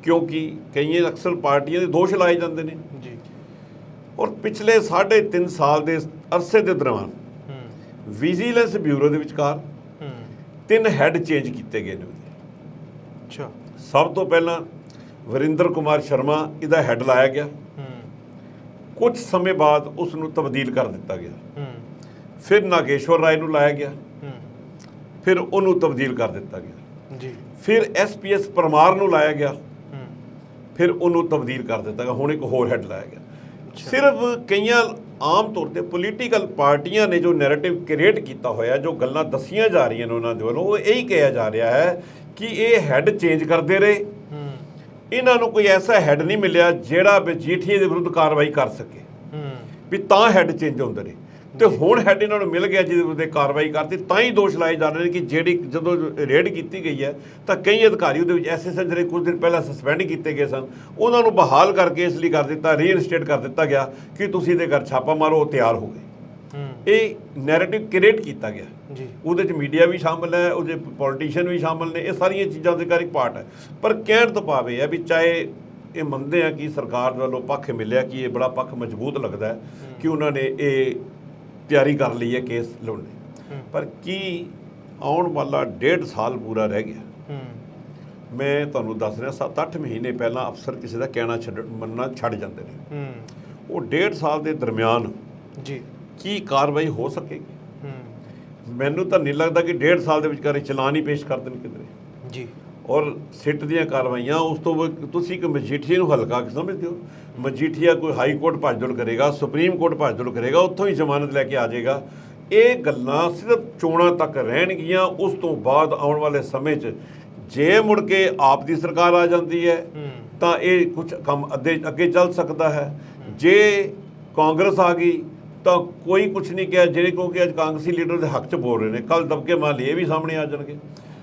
C: ਕਿਉਂਕਿ ਕਈਆਂ ਅਕਸਰ ਪਾਰਟੀਆਂ ਦੇ ਦੋਸ਼ ਲਾਏ ਜਾਂਦੇ ਨੇ।
A: ਜੀ।
C: ਔਰ ਪਿਛਲੇ 3.5 ਸਾਲ ਦੇ ਅਰਸੇ ਦੇ ਦੌਰਾਨ ਵਿਜੀਲੈਂਸ ਬਿਊਰੋ ਦੇ ਵਿਚਕਾਰ ਤਿੰਨ ਹੈੱਡ ਚੇਂਜ ਕੀਤੇ ਗਏ ਨੇ ਉਹਦੇ।
A: ਅੱਛਾ।
C: ਸਭ ਤੋਂ ਪਹਿਲਾਂ ਵਰਿੰਦਰ ਕੁਮਾਰ ਸ਼ਰਮਾ ਇਹਦਾ ਹੈੱਡ ਲਾਇਆ ਗਿਆ। ਕੁਝ ਸਮੇਂ ਬਾਅਦ ਉਸ ਨੂੰ ਤਬਦੀਲ ਕਰ ਦਿੱਤਾ ਗਿਆ। ਫਿਰ ਨਾਗੇਸ਼ਵਰ ਰਾਏ ਨੂੰ ਲਾਇਆ ਗਿਆ। ਫਿਰ ਉਹਨੂੰ ਤਬਦੀਲ ਕਰ ਦਿੱਤਾ ਗਿਆ।
A: ਜੀ।
C: ਫਿਰ ਐਸਪੀਐਸ ਪਰਮਾਰ ਨੂੰ ਲਾਇਆ ਗਿਆ। ਫਿਰ ਉਹਨੂੰ ਤਬਦੀਲ ਕਰ ਦਿੱਤਾ ਗਿਆ। ਹੁਣ ਇੱਕ ਹੋਰ ਹੈੱਡ ਲਾਇਆ ਗਿਆ। ਸਿਰਫ ਕਈਆਂ ਆਮ ਤੌਰ ਤੇ ਪੋਲੀਟੀਕਲ ਪਾਰਟੀਆਂ ਨੇ ਜੋ ਨੈਰੇਟਿਵ ਕ੍ਰੀਏਟ ਕੀਤਾ ਹੋਇਆ ਜੋ ਗੱਲਾਂ ਦੱਸੀਆਂ ਜਾ ਰਹੀਆਂ ਨੇ ਉਹਨਾਂ ਦੇ ਵੱਲੋਂ ਉਹ ਇਹੀ ਕਿਹਾ ਜਾ ਰਿਹਾ ਹੈ ਕਿ ਇਹ ਹੈੱਡ ਚੇਂਜ ਕਰਦੇ ਰਹੇ। ਇਹਨਾਂ ਨੂੰ ਕੋਈ ਐਸਾ ਹੈੱਡ ਨਹੀਂ ਮਿਲਿਆ ਜਿਹੜਾ ਮਜੀਠੀਏ ਦੇ ਵਿਰੁੱਧ ਕਾਰਵਾਈ ਕਰ ਸਕੇ। ਵੀ ਤਾਂ ਹੈੱਡ ਚੇਂਜ ਹੁੰਦੇ ਨੇ। ਤੇ ਹੁਣ ਹੈੱਡ ਇਹਨਾਂ ਨੂੰ ਮਿਲ ਗਿਆ ਜਿਹਦੇ ਉੱਤੇ ਕਾਰਵਾਈ ਕਰਤੀ ਤਾਂ ਹੀ ਦੋਸ਼ ਲਾਏ ਜਾ ਰਹੇ ਨੇ ਕਿ ਜਿਹੜੀ ਜਦੋਂ ਰੇਡ ਕੀਤੀ ਗਈ ਹੈ ਤਾਂ ਕਈ ਅਧਿਕਾਰੀ ਉਹਦੇ ਵਿੱਚ ਐਸੇ ਸਨ ਜਿਹੜੇ ਕੁਝ ਦਿਨ ਪਹਿਲਾਂ ਸਸਪੈਂਡ ਕੀਤੇ ਗਏ ਸਨ। ਉਹਨਾਂ ਨੂੰ ਬਹਾਲ ਕਰਕੇ ਇਸ ਲਈ ਕਰ ਦਿੱਤਾ ਰੀਇਨਸਟੇਟ ਕਰ ਦਿੱਤਾ ਗਿਆ ਕਿ ਤੁਸੀਂ ਇਹਦੇ ਘਰ ਛਾਪਾ ਮਾਰੋ ਉਹ ਤਿਆਰ ਹੋ ਗਏ। ਇਹ ਨੈਰੇਟਿਵ ਕ੍ਰੀਏਟ ਕੀਤਾ ਗਿਆ।
A: ਜੀ।
C: ਉਹਦੇ ਚ ਮੀਡੀਆ ਵੀ ਸ਼ਾਮਲ ਹੈ ਉਹਦੇ ਪੋਲੀਟੀਸ਼ੀਅਨ ਵੀ ਸ਼ਾਮਲ ਨੇ ਇਹ ਸਾਰੀਆਂ ਚੀਜ਼ਾਂ ਦੇ ਇੱਕ ਪਾਰਟ ਹੈ। ਪਰ ਕਹਿਣ ਤੋਂ ਭਾਵੇਂ ਹੈ ਵੀ ਚਾਹੇ ਇਹ ਮੰਨਦੇ ਆ ਕਿ ਸਰਕਾਰ ਵੱਲੋਂ ਪੱਖ ਮਿਲਿਆ ਕਿ ਇਹ ਬੜਾ ਪੱਖ ਮਜ਼ਬੂਤ ਲੱਗਦਾ ਹੈ। ਕਿ ਉਹਨਾਂ ਨੇ ਇਹ ਤਿਆਰੀ ਕਰ ਲਈ ਹੈ ਕੇਸ
A: ਹੂੰ।
C: ਪਰ ਕੀ ਆਉਣ ਵਾਲਾ ਡੇਢ ਸਾਲ ਪੂਰਾ ਰਹਿ ਗਿਆ? ਮੈਂ ਤੁਹਾਨੂੰ ਦੱਸ ਰਿਹਾ 7-8 ਮਹੀਨੇ ਪਹਿਲਾਂ ਅਫਸਰ ਕਿਸੇ ਦਾ ਕਹਿਣਾ ਛੱਡ ਮੰਨਣਾ ਛੱਡ ਜਾਂਦੇ ਨੇ। ਉਹ ਡੇਢ ਸਾਲ ਦੇ ਦਰਮਿਆਨ
A: ਜੀ।
C: ਕੀ ਕਾਰਵਾਈ ਹੋ ਸਕੇਗੀ? ਮੈਨੂੰ ਤਾਂ ਨਹੀਂ ਲੱਗਦਾ ਕਿ ਡੇਢ ਸਾਲ ਦੇ ਵਿਚਕਾਰ ਚਲਾਨ ਹੀ ਪੇਸ਼ ਕਰ ਦੇਣ ਕਿਧਰੇ।
A: ਜੀ।
C: ਔਰ ਸਿੱਟ ਦੀਆਂ ਕਾਰਵਾਈਆਂ ਉਸ ਤੋਂ ਤੁਸੀਂ ਇੱਕ ਮਜੀਠੀਆ ਨੂੰ ਹਲਕਾ ਕਿ ਸਮਝਦੇ ਹੋ। ਮਜੀਠੀਆ ਕੋਈ ਹਾਈ ਕੋਰਟ ਭੱਜਦੌੜ ਕਰੇਗਾ ਸੁਪਰੀਮ ਕੋਰਟ ਭੱਜਦੌੜ ਕਰੇਗਾ ਉੱਥੋਂ ਹੀ ਜ਼ਮਾਨਤ ਲੈ ਕੇ ਆ ਜਾਏਗਾ। ਇਹ ਗੱਲਾਂ ਸਿਰਫ ਚੋਣਾਂ ਤੱਕ ਰਹਿਣਗੀਆਂ ਉਸ ਤੋਂ ਬਾਅਦ ਆਉਣ ਵਾਲੇ ਸਮੇਂ 'ਚ ਜੇ ਮੁੜ ਕੇ ਆਪ ਦੀ ਸਰਕਾਰ ਆ ਜਾਂਦੀ ਹੈ ਤਾਂ ਇਹ ਕੁਝ ਕੰਮ ਅੱਗੇ ਅੱਗੇ ਚੱਲ ਸਕਦਾ ਹੈ। ਜੇ ਕਾਂਗਰਸ ਆ ਗਈ ਤਾਂ ਕੋਈ ਕੁਝ ਨਹੀਂ ਕਿਹਾ ਜਿਹੜੇ ਕਿਉਂਕਿ ਅੱਜ ਕਾਂਗਰਸੀ ਲੀਡਰ ਦੇ ਹੱਕ 'ਚ ਬੋਲ ਰਹੇ ਨੇ ਕੱਲ ਦਬਕੇ ਮਾਰ ਲਈ ਇਹ ਵੀ ਸਾਹਮਣੇ ਆ ਜਾਣਗੇ।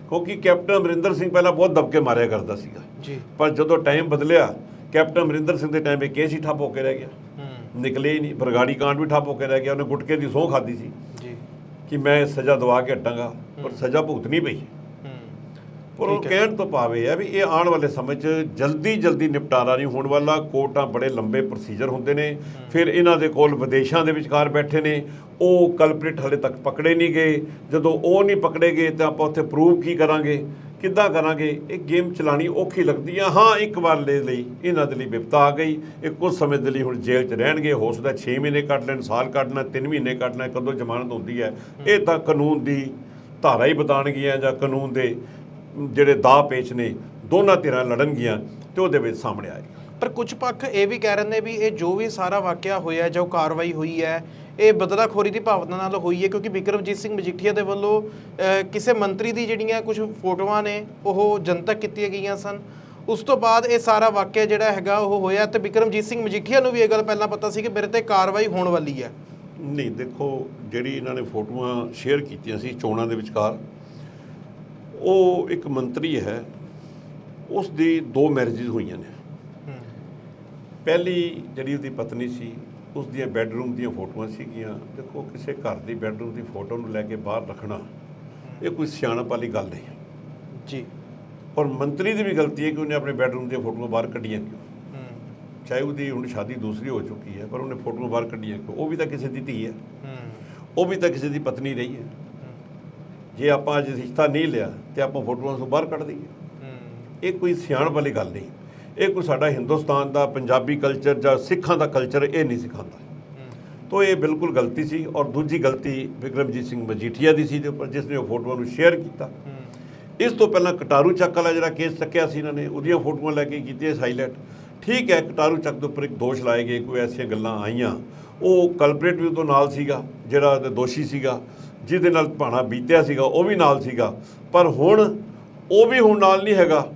C: ਕਿਉਂਕਿ ਕੈਪਟਨ ਅਮਰਿੰਦਰ ਸਿੰਘ ਪਹਿਲਾਂ ਬਹੁਤ ਦਬਕੇ ਮਾਰਿਆ ਕਰਦਾ ਸੀਗਾ।
A: ਜੀ।
C: ਪਰ ਜਦੋਂ ਟਾਈਮ ਬਦਲਿਆ ਕੈਪਟਨ ਅਮਰਿੰਦਰ ਸਿੰਘ ਦੇ ਟਾਈਮ 'ਤੇ ਕੇਸ ਹੀ ਠੱਪ ਹੋ ਕੇ ਰਹਿ ਗਿਆ।
A: ਹੂੰ।
C: ਨਿਕਲੇ ਹੀ ਨਹੀਂ ਬਰਗਾੜੀ ਕਾਂਡ ਵੀ ਠੱਪ ਹੋ ਕੇ ਰਹਿ ਗਿਆ ਉਹਨੇ ਗੁਟਕੇ ਦੀ ਸਹੁੰ ਖਾਦੀ ਸੀ।
A: ਜੀ।
C: ਕਿ ਮੈਂ ਸਜ਼ਾ ਦਵਾ ਕੇ ਹਟਾਂਗਾ ਪਰ ਸਜ਼ਾ ਭੁਗਤਣੀ ਪਈ।
A: ਹੂੰ।
C: ਪਰ ਉਹ। ਕਹਿਣ ਤੋਂ ਭਾਵੇਂ ਹੈ ਵੀ ਇਹ ਆਉਣ ਵਾਲੇ ਸਮੇਂ 'ਚ ਜਲਦੀ ਜਲਦੀ ਨਿਪਟਾਰਾ ਨਹੀਂ ਹੋਣ ਵਾਲਾ ਕੋਰਟਾਂ ਬੜੇ ਲੰਬੇ ਪ੍ਰੋਸੀਜਰ ਹੁੰਦੇ ਨੇ। ਫਿਰ ਇਹਨਾਂ ਦੇ ਕੋਲ ਵਿਦੇਸ਼ਾਂ ਦੇ ਵਿਚਕਾਰ ਬੈਠੇ ਨੇ। ਉਹ ਕਲਪ੍ਰਿਟ ਹਲੇ ਤੱਕ ਪਕੜੇ ਨਹੀਂ ਗਏ। ਜਦੋਂ ਉਹ ਨਹੀਂ ਪਕੜੇ ਗਏ ਤਾਂ ਆਪਾਂ ਉੱਥੇ ਪ੍ਰੂਵ ਕੀ ਕਰਾਂਗੇ? ਕਿੱਦਾਂ ਕਰਾਂਗੇ? ਇਹ ਗੇਮ ਚਲਾਣੀ ਔਖੀ ਲੱਗਦੀ ਆ। ਹਾਂ, ਇੱਕ ਵਾਰ ਲੈ ਲਈ, ਇਹਨਾਂ ਦੇ ਲਈ ਵਿਪਤਾ ਆ ਗਈ। ਇਹ ਕੁਝ ਸਮੇਂ ਦੇ ਲਈ ਹੁਣ ਜੇਲ੍ਹ 'ਚ ਰਹਿਣਗੇ। ਹੋ ਸਕਦਾ 6 ਮਹੀਨੇ ਕੱਟ ਲੈਣ, ਸਾਲ ਕੱਟਣਾ 3 ਮਹੀਨੇ ਕੱਟਣਾ ਕਦੋਂ ਜ਼ਮਾਨਤ ਹੁੰਦੀ ਹੈ। ਇਹ ਤਾਂ ਕਾਨੂੰਨ ਦੀ ਧਾਰਾ ਹੀ ਬਤਾਣਗੀਆਂ ਜਾਂ ਕਾਨੂੰਨ ਦੇ ਜਿਹੜੇ ਦਾਅ ਪੇਚ ਨੇ, ਦੋਨਾਂ ਧਿਰਾਂ ਲੜਨਗੀਆਂ ਤੇ ਉਹਦੇ ਵਿੱਚ ਸਾਹਮਣੇ ਆਏਗਾ।
A: ਪਰ ਕੁਝ ਪੱਖ ਇਹ ਵੀ ਕਹਿ ਰਹੇ ਨੇ ਵੀ ਇਹ ਜੋ ਵੀ ਸਾਰਾ ਵਾਕਿਆ ਹੋਇਆ ਜੋ ਕਾਰਵਾਈ ਹੋਈ ਹੈ ਇਹ ਬਦਲਾਖੋਰੀ ਦੀ ਭਾਵਨਾ ਨਾਲ ਹੋਈ ਹੈ ਕਿਉਂਕਿ ਵਿਕਰਮਜੀਤ ਸਿੰਘ ਮਜੀਠੀਆ ਦੇ ਵੱਲੋਂ ਕਿਸੇ ਮੰਤਰੀ ਦੀ ਜਿਹੜੀਆਂ ਕੁਝ ਫੋਟੋਆਂ ਨੇ ਉਹ ਜਨਤਕ ਕੀਤੀਆਂ ਗਈਆਂ ਸਨ। ਉਸ ਤੋਂ ਬਾਅਦ ਇਹ ਸਾਰਾ ਵਾਕਿਆ ਜਿਹੜਾ ਹੈਗਾ ਉਹ ਹੋਇਆ ਤੇ ਵਿਕਰਮਜੀਤ ਸਿੰਘ ਮਜੀਠੀਆ ਨੂੰ ਵੀ ਇਹ ਗੱਲ ਪਹਿਲਾਂ ਪਤਾ ਸੀ ਕਿ ਮੇਰੇ ਤੇ ਕਾਰਵਾਈ ਹੋਣ ਵਾਲੀ ਹੈ।
C: ਨਹੀਂ ਦੇਖੋ ਜਿਹੜੀ ਇਹਨਾਂ ਨੇ ਫੋਟੋਆਂ ਸ਼ੇਅਰ ਕੀਤੀਆਂ ਸੀ ਚੋਣਾਂ ਦੇ ਵਿਚਕਾਰ ਉਹ ਇੱਕ ਮੰਤਰੀ ਹੈ ਉਸ ਦੀ ਦੋ ਮੈਰਿਜਸ ਹੋਈਆਂ ਨੇ। ਪਹਿਲੀ ਜਿਹੜੀ ਉਹਦੀ ਪਤਨੀ ਸੀ ਉਸ ਦੀਆਂ ਬੈੱਡਰੂਮ ਦੀਆਂ ਫੋਟੋਆਂ ਸੀਗੀਆਂ। ਦੇਖੋ ਕਿਸੇ ਘਰ ਦੀ ਬੈੱਡਰੂਮ ਦੀ ਫੋਟੋ ਨੂੰ ਲੈ ਕੇ ਬਾਹਰ ਰੱਖਣਾ ਇਹ ਕੋਈ ਸਿਆਣਪ ਵਾਲੀ ਗੱਲ ਨਹੀਂ।
A: ਜੀ।
C: ਔਰ ਮੰਤਰੀ ਦੀ ਵੀ ਗਲਤੀ ਹੈ ਕਿ ਉਹਨੇ ਆਪਣੇ ਬੈੱਡਰੂਮ ਦੀਆਂ ਫੋਟੋਆਂ ਬਾਹਰ ਕੱਢੀਆਂ ਕਿਉਂ? ਚਾਹੇ ਉਹਦੀ ਹੁਣ ਸ਼ਾਦੀ ਦੂਸਰੀ ਹੋ ਚੁੱਕੀ ਹੈ ਪਰ ਉਹਨੇ ਫੋਟੋਆਂ ਬਾਹਰ ਕੱਢੀਆਂ ਕਿਉਂ? ਉਹ ਵੀ ਤਾਂ ਕਿਸੇ ਦੀ ਧੀ ਹੈ। ਉਹ ਵੀ ਤਾਂ ਕਿਸੇ ਦੀ ਪਤਨੀ ਰਹੀ ਹੈ। ਜੇ ਆਪਾਂ ਅੱਜ ਰਿਸ਼ਤਾ ਨਹੀਂ ਲਿਆ ਤੇ ਆਪਾਂ ਫੋਟੋਆਂ ਤੋਂ ਬਾਹਰ ਕੱਢ ਦਈਏ। ਇਹ ਕੋਈ ਸਿਆਣ ਵਾਲੀ ਗੱਲ ਨਹੀਂ। ਇਹ ਕੋਈ ਸਾਡਾ ਹਿੰਦੁਸਤਾਨ ਦਾ, ਪੰਜਾਬੀ ਕਲਚਰ ਜਾਂ ਸਿੱਖਾਂ ਦਾ ਕਲਚਰ ਇਹ ਨਹੀਂ ਸਿਖਾਉਂਦਾ। ਤੋ ਇਹ ਬਿਲਕੁਲ ਗਲਤੀ ਸੀ ਔਰ ਦੂਜੀ ਗਲਤੀ ਵਿਕਰਮਜੀਤ ਸਿੰਘ ਮਜੀਠੀਆ ਦੀ ਸੀ, ਦੇ ਉੱਪਰ ਜਿਸ ਨੇ ਉਹ ਫੋਟੋਆਂ ਨੂੰ ਸ਼ੇਅਰ ਕੀਤਾ। ਇਸ ਤੋਂ ਪਹਿਲਾਂ ਕਟਾਰੂ ਚੱਕ ਵਾਲਾ ਜਿਹੜਾ ਕੇਸ ਚੱਕਿਆ ਸੀ ਇਹਨਾਂ ਨੇ, ਉਹਦੀਆਂ ਫੋਟੋਆਂ ਲੈ ਕੇ ਕੀਤੀਆਂ ਹਾਈਲਾਈਟ ਠੀਕ ਹੈ, ਕਟਾਰੂ ਚੱਕ ਦੇ ਉੱਪਰ ਇੱਕ ਦੋਸ਼ ਲਾਏ ਗਏ, ਕੋਈ ਐਸੀਆਂ ਗੱਲਾਂ ਆਈਆਂ। ਉਹ ਕਲਪਰੇਟ ਵੀ ਉਹਦੇ ਨਾਲ ਸੀਗਾ, ਜਿਹੜਾ ਉਹਦੇ ਦੋਸ਼ੀ ਸੀਗਾ, ਜਿਹਦੇ ਨਾਲ ਭਾਣਾ ਬੀਤਿਆ ਸੀਗਾ, ਉਹ ਵੀ ਨਾਲ ਸੀਗਾ। ਪਰ ਹੁਣ ਉਹ ਵੀ ਹੁਣ ਨਾਲ ਨਹੀਂ ਹੈਗਾ।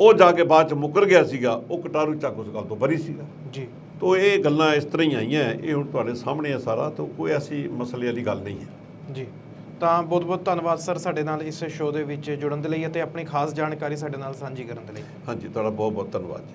C: ਉਹ ਜਾ ਕੇ ਬਾਅਦ ਚ ਮੁੱਕਰ ਗਿਆ ਸੀਗਾ ਉਹ ਕਟਾਰੂ ਚੱਕ ਉਸ ਗੱਲ ਤੋਂ ਬਰੀ ਸੀਗਾ।
A: ਜੀ।
C: ਤੋ ਇਹ ਗੱਲਾਂ ਇਸ ਤਰ੍ਹਾਂ ਹੀ ਆਈਆਂ ਇਹ ਹੁਣ ਤੁਹਾਡੇ ਸਾਹਮਣੇ ਹੈ ਸਾਰਾ ਤਾਂ ਕੋਈ ਐਸੀ ਮਸਲੇ ਵਾਲੀ ਗੱਲ ਨਹੀਂ ਹੈ।
A: ਜੀ। ਤਾਂ ਬਹੁਤ ਬਹੁਤ ਧੰਨਵਾਦ ਸਰ ਸਾਡੇ ਨਾਲ ਇਸ ਸ਼ੋਅ ਦੇ ਵਿੱਚ ਜੁੜਨ ਦੇ ਲਈ ਅਤੇ ਆਪਣੀ ਖਾਸ ਜਾਣਕਾਰੀ ਸਾਡੇ ਨਾਲ ਸਾਂਝੀ ਕਰਨ ਦੇ ਲਈ।
C: ਹਾਂਜੀ ਤੁਹਾਡਾ ਬਹੁਤ ਬਹੁਤ ਧੰਨਵਾਦ ਜੀ।